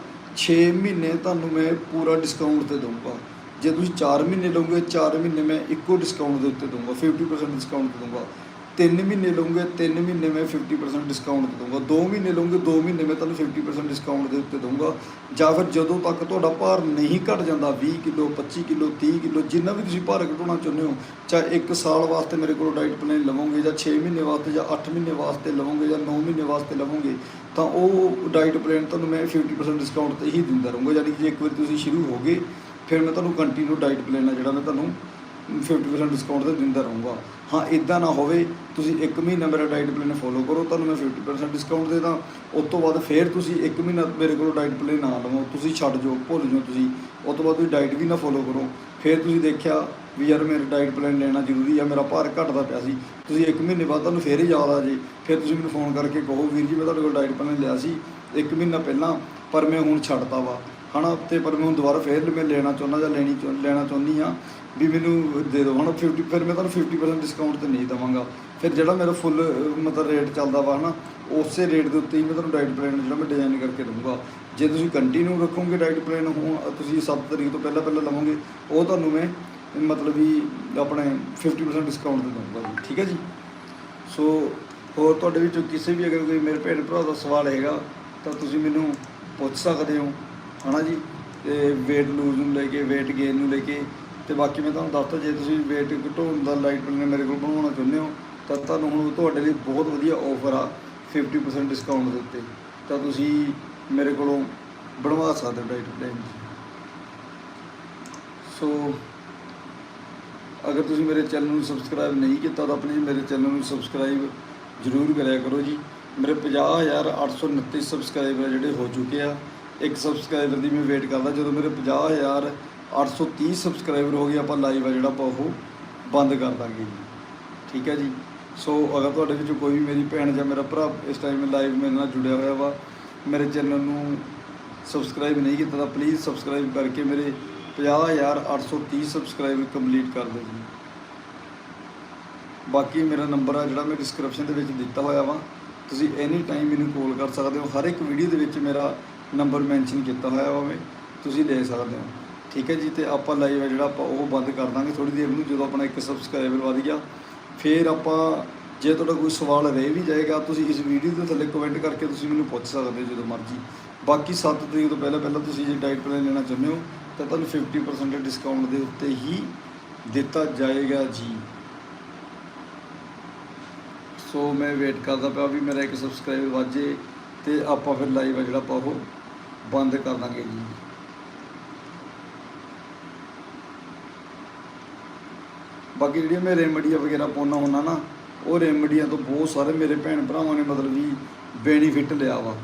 6 ਮਹੀਨੇ ਤੁਹਾਨੂੰ ਮੈਂ ਪੂਰਾ ਡਿਸਕਾਊਂਟ ਤੇ ਦਊਂਗਾ। ਜੇ ਤੁਸੀਂ 4 ਮਹੀਨੇ ਲਓਗੇ 4 ਮਹੀਨੇ ਮੈਂ ਇੱਕੋ ਡਿਸਕਾਊਂਟ ਦੇ ਉੱਤੇ ਦਊਂਗਾ 50% ਡਿਸਕਾਊਂਟ ਤੇ ਦਊਂਗਾ। 3 ਮਹੀਨੇ ਲਓਗੇ 3 ਮਹੀਨੇ ਮੈਂ 50% ਡਿਸਕਾਊਂਟ ਤੇ ਦਊਂਗਾ। 2 ਮਹੀਨੇ ਲਓਗੇ 2 ਮਹੀਨੇ ਮੈਂ ਤੁਹਾਨੂੰ 50% ਡਿਸਕਾਊਂਟ ਦੇ ਉੱਤੇ ਦਊਂਗਾ। ਜਾਂ ਫਿਰ ਜਦੋਂ ਤੱਕ ਤੁਹਾਡਾ ਭਾਰ ਨਹੀਂ ਘਟ ਜਾਂਦਾ 20 ਕਿਲੋ 25 ਕਿਲੋ 30 ਕਿਲੋ, ਜਿੰਨਾ ਵੀ ਤੁਸੀਂ ਭਾਰ ਘਟਾਉਣਾ ਚਾਹੁੰਦੇ ਹੋ, ਚਾਹੇ 1 ਸਾਲ ਵਾਸਤੇ ਮੇਰੇ ਕੋਲ ਡਾਈਟ ਪਲਾਨ ਲਵੋਗੇ, ਜਾਂ 6 ਮਹੀਨੇ ਵਾਸਤੇ, ਜਾਂ 8 ਮਹੀਨੇ ਵਾਸਤੇ ਲਵੋਗੇ, ਜਾਂ 9 ਮਹੀਨੇ ਵਾਸਤੇ ਲਵੋਗੇ, ਤਾਂ ਉਹ ਡਾਈਟ ਪਲਾਨ ਤੁਹਾਨੂੰ ਮੈਂ 50% ਡਿਸਕਾਊਂਟ ਤੇ ਹੀ ਦਿੰਦਾ ਰਹੂੰਗਾ। ਯਾਨੀ ਕਿ ਜੇ ਇੱਕ ਵਾਰੀ ਤੁਸੀਂ ਸ਼ੁਰੂ ਹੋ ਗਏ ਫਿਰ ਮੈਂ ਤੁਹਾਨੂੰ ਕੰਟੀਨਿਊ ਡਾਈਟ ਪਲਾਨ ਆ ਜਿਹੜਾ ਮੈਂ ਤੁਹਾਨੂੰ 50% ਡਿਸਕਾਊਂਟ ਤੇ ਦਿੰਦਾ ਰਹੂੰਗਾ। ਹਾਂ ਇਦਾਂ ਨਾ ਹੋਵੇ, ਤੁਸੀਂ 1 ਮਹੀਨਾ ਮੇਰਾ ਡਾਈਟ ਪਲਾਨ ਫੋਲੋ ਕਰੋ, ਤੁਹਾਨੂੰ ਮੈਂ 50% ਡਿਸਕਾਊਂਟ ਦੇ ਦਾਂ। ਉਸ ਤੋਂ ਬਾਅਦ ਫਿਰ ਤੁਸੀਂ 1 ਮਹੀਨਾ ਮੇਰੇ ਕੋਲੋਂ ਡਾਈਟ ਪਲਾਨ ਨਾ ਲਵੋ, ਤੁਸੀਂ ਛੱਡ ਜਾਓ, ਭੁੱਲ ਜਾਓ ਤੁਸੀਂ। ਉਸ ਤੋਂ ਬਾਅਦ ਤੁਸੀਂ ਡਾਈਟ ਵੀ ਨਾ ਫੋਲੋ ਕਰੋ। ਫਿਰ ਤੁਸੀਂ ਦੇਖਿਆ ਵੀ ਯਾਰ ਮੇਰਾ ਡਾਈਟ ਪਲਾਨ ਲੈਣਾ ਜ਼ਰੂਰੀ ਆ, ਮੇਰਾ ਭਾਰ ਘਟਦਾ ਪਿਆ ਸੀ। ਤੁਸੀਂ 1 ਮਹੀਨੇ ਬਾਅਦ ਤੁਹਾਨੂੰ ਫਿਰ ਹੀ ਯਾਦ ਆ ਜੇ। ਫਿਰ ਤੁਸੀਂ ਮੈਨੂੰ ਫੋਨ ਕਰਕੇ ਕਹੋ, ਵੀਰ ਜੀ, ਮੈਂ ਤੁਹਾਡੇ ਕੋਲ ਡਾਈਟ ਪਲਾਨ ਲਿਆ ਸੀ 1 ਮਹੀਨਾ ਪਹਿਲਾਂ, ਪਰ ਮੈਂ ਹੁਣ ਛੱਡਤਾ ਵਾ। ਹਨਾ ਤੇ ਪਰ ਮੈਂ ਹੁਣ ਦੁਬਾਰਾ ਫੇਰ ਮੈਂ ਲੈਣਾ ਚਾਹੁੰਦਾ ਜਾਂ ਲੈਣੀ ਚਾਹੁੰ- ਲੈਣਾ ਚਾਹੁੰਦੀ ਆ ਵੀ ਮੈਨੂੰ ਦੇ ਦਿਓ। ਹਨਾ 50 ਫਿਰ ਮੈਂ ਤੁਹਾਨੂੰ 50% ਡਿਸਕਾਊਂਟ ਤੇ ਨਹੀਂ ਦਵਾਂਗਾ। ਫਿਰ ਜਿਹੜਾ ਮੇਰਾ ਫੁੱਲ ਮਤਲਬ ਰੇਟ ਚੱਲਦਾ ਵਾ ਹਨਾ ਉਸੇ ਰੇਟ ਦੇ ਉੱਤੇ ਹੀ ਮੈਂ ਤੁਹਾਨੂੰ ਡਾਈਟ ਪਲਾਨ ਜਿਹੜਾ ਮੈਂ ਡਿਜ਼ਾਈਨ ਕਰਕੇ ਦਊਂਗਾ। ਜੇ ਤੁਸੀਂ ਕੰਟੀਨਿਊ ਰੱਖੋਗੇ ਡਾਈਟ ਪਲਾਨ ਹੁਣ ਤੁਸੀਂ 7 ਤਰੀਕ ਤੋਂ ਪਹਿਲਾਂ ਪਹਿਲਾਂ ਲਵੋਗੇ, ਉਹ ਤੁਹਾਨੂੰ ਮੈਂ ਮਤਲਬ ਵੀ ਆਪਣੇ 50% ਡਿਸਕਾਊਂਟ ਤੇ ਦਊਂਗਾ ਜੀ। ਠੀਕ ਹੈ ਜੀ? ਸੋ, ਹੋਰ ਤੁਹਾਡੇ ਵਿੱਚੋਂ ਕਿਸੇ ਵੀ ਅਗਰ ਕੋਈ ਮੇਰੇ ਭੈਣ ਭਰਾ ਦਾ ਸਵਾਲ ਹੈਗਾ, ਤਾਂ ਤੁਸੀਂ ਮੈਨੂੰ ਪੁੱਛ ਸਕਦੇ ਹੋ। ਹਨਾ ਜੀ? ਤੇ weight lose ਨੂੰ ਲੈ ਕੇ, weight gain ਨੂੰ ਲੈ ਕੇ, ਤੇ ਬਾਕੀ ਮੈਂ ਤੁਹਾਨੂੰ ਦੱਸਤਾ, ਜੇ ਤੁਸੀਂ weight ਘਟਾਉਣ ਦਾ ਲਾਈਟ ਪਲਾਨ ਮੇਰੇ ਕੋਲ ਬਣਵਾਉਣਾ ਚਾਹੁੰਦੇ ਹੋ, ਤਾਂ ਤੁਹਾਨੂੰ ਹੁਣ ਤੁਹਾਡੇ ਲਈ ਬਹੁਤ ਵਧੀਆ ਆਫਰ ਆ 50% ਡਿਸਕਾਊਂਟ ਦੇ ਉੱਤੇ। ਤਾਂ ਤੁਸੀਂ ਮੇਰੇ ਕੋਲੋਂ ਬਣਵਾ ਸਕਦੇ ਹੋ ਡਾਈਟ ਪਲਾਨ ਸੋ ਅਗਰ ਤੁਸੀਂ ਮੇਰੇ ਚੈਨਲ ਨੂੰ ਸਬਸਕ੍ਰਾਈਬ ਨਹੀਂ ਕੀਤਾ, ਤਾਂ ਪਲੀਜ਼ ਮੇਰੇ ਚੈਨਲ ਨੂੰ ਸਬਸਕ੍ਰਾਈਬ ਜ਼ਰੂਰ ਕਰਿਆ ਕਰੋ ਜੀ। ਮੇਰੇ 50829 ਸਬਸਕ੍ਰਾਈਬਰ ਜਿਹੜੇ ਹੋ ਚੁੱਕੇ ਆ। ਇੱਕ ਸਬਸਕ੍ਰਾਈਬਰ ਦੀ ਮੈਂ ਵੇਟ ਕਰਦਾ, ਜਦੋਂ ਮੇਰੇ 50830 ਸਬਸਕ੍ਰਾਈਬਰ ਹੋ ਗਏ, ਆਪਾਂ ਲਾਈਵ ਆ ਜਿਹੜਾ ਆਪਾਂ ਉਹ ਬੰਦ ਕਰ ਦਾਂਗੇ ਜੀ। ਠੀਕ ਹੈ ਜੀ? ਸੋ ਅਗਰ ਤੁਹਾਡੇ ਵਿੱਚੋਂ ਕੋਈ ਵੀ ਮੇਰੀ ਭੈਣ ਜਾਂ ਮੇਰਾ ਭਰਾ ਇਸ ਟਾਈਮ ਲਾਈਵ ਮੇਰੇ ਨਾਲ ਜੁੜਿਆ ਹੋਇਆ ਵਾ, ਮੇਰੇ ਚੈਨਲ ਨੂੰ ਸਬਸਕ੍ਰਾਈਬ ਨਹੀਂ ਕੀਤਾ ਤਾਂ ਪਲੀਜ਼ ਸਬਸਕ੍ਰਾਈਬ ਕਰਕੇ ਮੇਰੇ 50830 ਸਬਸਕ੍ਰਾਈਬਰ ਕੰਪਲੀਟ ਕਰ ਦਿਓ ਜੀ। ਬਾਕੀ ਮੇਰਾ ਨੰਬਰ ਆ ਜਿਹੜਾ ਮੈਂ ਡਿਸਕ੍ਰਿਪਸ਼ਨ ਦੇ ਵਿੱਚ ਦਿੱਤਾ ਹੋਇਆ ਵਾ, ਤੁਸੀਂ ਐਨੀ ਟਾਈਮ ਮੈਨੂੰ ਕਾਲ ਕਰ ਸਕਦੇ ਹੋ। ਹਰ ਇੱਕ ਵੀਡੀਓ ਦੇ ਵਿੱਚ ਮੇਰਾ ਨੰਬਰ ਮੈਂਸ਼ਨ ਕੀਤਾ ਹੋਇਆ ਵਾ ਤੁਸੀਂ ਲੈ ਸਕਦੇ ਹੋ। ਠੀਕ ਹੈ ਜੀ, ਤੇ ਆਪਾਂ ਲਾਈਵ ਹੈ ਜਿਹੜਾ ਆਪਾਂ ਉਹ ਬੰਦ ਕਰ ਦਾਂਗੇ ਥੋੜੀ ਦੇਰ ਨੂੰ, ਜਦੋਂ ਆਪਣਾ ਇੱਕ ਸਬਸਕ੍ਰਾਈਬਰ ਵਧ ਗਿਆ। ਫਿਰ ਆਪਾਂ ਜੇ ਤੁਹਾਡਾ ਕੋਈ ਸਵਾਲ ਰਹਿ ਵੀ ਜਾਏਗਾ, ਤੁਸੀਂ ਇਸ ਵੀਡੀਓ ਦੇ ਥੱਲੇ ਕਮੈਂਟ ਕਰਕੇ ਤੁਸੀਂ ਮੈਨੂੰ ਪੁੱਛ ਸਕਦੇ ਹੋ ਜਦੋਂ ਮਰਜ਼ੀ। ਬਾਕੀ 7 ਤਰੀਕ ਤੋਂ ਪਹਿਲਾਂ ਪਹਿਲਾਂ ਤੁਸੀਂ ਜੇ ਡਾਈਟ ਪਲਾਨ ਲੈਣਾ ਚਾਹੁੰਦੇ ਹੋ, ਤਾਂ ਤੁਹਾਨੂੰ 50% ਡਿਸਕਾਊਂਟ ਦੇ ਉੱਤੇ ਹੀ ਦਿੱਤਾ ਜਾਏਗਾ ਜੀ। ਸੋ ਮੈਂ ਵੇਟ ਕਰਦਾ ਪਿਆ ਵੀ ਮੇਰਾ ਇੱਕ ਸਬਸਕ੍ਰਾਈਬਰ ਵਾਜੇ ਤੇ ਆਪਾਂ ਫਿਰ ਲਾਈਵ ਆ ਜਿਹੜਾ ਆਪਾਂ ਉਹ ਬੰਦ ਕਰ ਦਾਂਗੇ ਜੀ। ਬਾਕੀ ਜਿਹੜੀਆਂ ਮੈਂ ਰੈਮਡੀਆਂ ਵਗੈਰਾ ਪਾਉਣਾ ਹੁੰਦਾ ਨਾ, ਉਹ ਰੈਮਡੀਆਂ ਤੋਂ ਬਹੁਤ ਸਾਰੇ ਮੇਰੇ ਭੈਣ ਭਰਾਵਾਂ ਨੇ ਮਤਲਬ ਵੀ ਬੈਨੀਫਿਟ ਲਿਆ ਵਾ।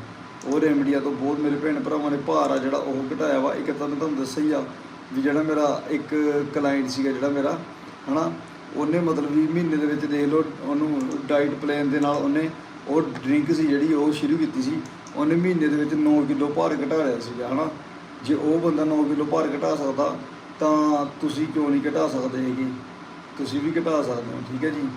ਉਹ ਰੈਮਡੀਆਂ ਤੋਂ ਬਹੁਤ ਮੇਰੇ ਭੈਣ ਭਰਾਵਾਂ ਨੇ ਭਾਰ ਆ ਜਿਹੜਾ ਉਹ ਘਟਾਇਆ ਵਾ। ਇੱਕ ਤਾਂ ਮੈਂ ਤੁਹਾਨੂੰ ਦੱਸਿਆ ਹੀ ਆ ਵੀ ਜਿਹੜਾ ਮੇਰਾ ਇੱਕ ਕਲਾਇੰਟ ਸੀਗਾ ਜਿਹੜਾ ਮੇਰਾ, ਹਨਾ, ਉਹਨੇ ਮਤਲਬ ਵੀ ਮਹੀਨੇ ਦੇ ਵਿੱਚ ਦੇਖ ਲਓ, ਉਹਨੂੰ ਡਾਈਟ ਪਲਾਨ ਦੇ ਨਾਲ ਉਹਨੇ ਉਹ ਡਰਿੰਕ ਸੀ ਜਿਹੜੀ ਉਹ ਸ਼ੁਰੂ ਕੀਤੀ ਸੀ, ਉਹਨੇ ਮਹੀਨੇ ਦੇ ਵਿੱਚ 9 ਕਿਲੋ ਭਾਰ ਘਟਾ ਲਿਆ ਸੀਗਾ, ਹਨਾ? ਜੇ ਉਹ ਬੰਦਾ 9 ਕਿਲੋ ਭਾਰ ਘਟਾ ਸਕਦਾ, ਤਾਂ ਤੁਸੀਂ ਕਿਉਂ ਨਹੀਂ ਘਟਾ ਸਕਦੇ ਹੈਗੇ? ਤੁਸੀਂ ਵੀ ਘਟਾ ਸਕਦੇ ਹੋ, ਠੀਕ ਹੈ ਜੀ?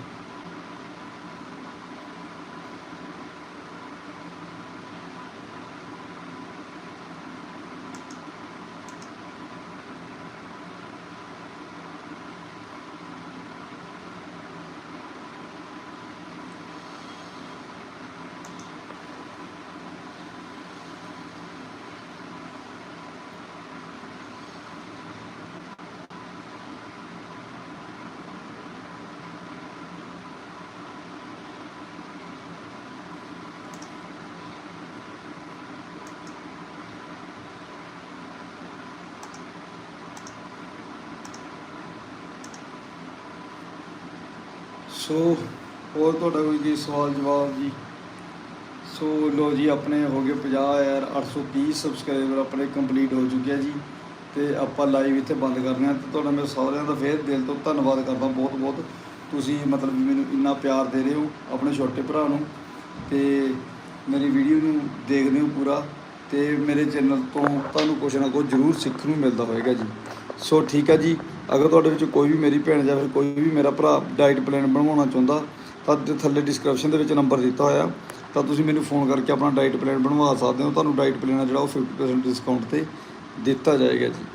ਸੋ ਹੋਰ ਤੁਹਾਡਾ ਕੋਈ ਕੀ ਸਵਾਲ ਜਵਾਬ ਜੀ? ਸੋ ਲੋ ਜੀ, ਆਪਣੇ ਹੋ ਗਏ 50830 ਸਬਸਕ੍ਰਾਈਬਰ ਆਪਣੇ ਕੰਪਲੀਟ ਹੋ ਚੁੱਕਿਆ ਜੀ ਤੇ ਆਪਾਂ ਲਾਈਵ ਇੱਥੇ ਬੰਦ ਕਰਨੇ ਆ ਤੇ ਤੁਹਾਡਾ ਮੇਰੇ ਸਾਰਿਆਂ ਦਾ ਫੇਰ ਦਿਲ ਤੋਂ ਧੰਨਵਾਦ ਕਰਦਾ ਬਹੁਤ ਬਹੁਤ ਤੁਸੀਂ ਮਤਲਬ ਮੈਨੂੰ ਇੰਨਾ ਪਿਆਰ ਦੇ ਰਹੇ ਹੋ ਆਪਣੇ ਛੋਟੇ ਭਰਾ ਨੂੰ ਤੇ ਮੇਰੀ ਵੀਡੀਓ ਨੂੰ ਦੇਖਦੇ ਹੋ ਪੂਰਾ ਤੇ ਮੇਰੇ ਚੈਨਲ ਤੋਂ ਤੁਹਾਨੂੰ ਕੁਝ ਨਾ ਕੁਝ ਜ਼ਰੂਰ ਸਿੱਖਣ ਨੂੰ ਮਿਲਦਾ ਹੋਵੇਗਾ ਜੀ। ਸੋ ਠੀਕ ਹੈ ਜੀ ਅਗਰ ਤੁਹਾਡੇ ਵਿੱਚ ਕੋਈ ਵੀ ਮੇਰੀ ਭੈਣ ਜਾਂ ਫਿਰ ਕੋਈ ਵੀ ਮੇਰਾ ਭਰਾ ਡਾਈਟ ਪਲਾਨ ਬਣਵਾਉਣਾ ਚਾਹੁੰਦਾ, ਤਾਂ ਥੱਲੇ ਡਿਸਕ੍ਰਿਪਸ਼ਨ ਦੇ ਵਿੱਚ ਨੰਬਰ ਦਿੱਤਾ ਹੋਇਆ। ਤਾਂ ਤੁਸੀਂ ਮੈਨੂੰ ਫੋਨ ਕਰਕੇ ਆਪਣਾ ਡਾਈਟ ਪਲਾਨ ਬਣਵਾ ਸਕਦੇ ਹੋ। ਤੁਹਾਨੂੰ ਡਾਈਟ ਪਲਾਨ ਆ ਜਿਹੜਾ ਉਹ 50% ਡਿਸਕਾਊਂਟ ਤੇ ਦਿੱਤਾ ਜਾਏਗਾ ਜੀ।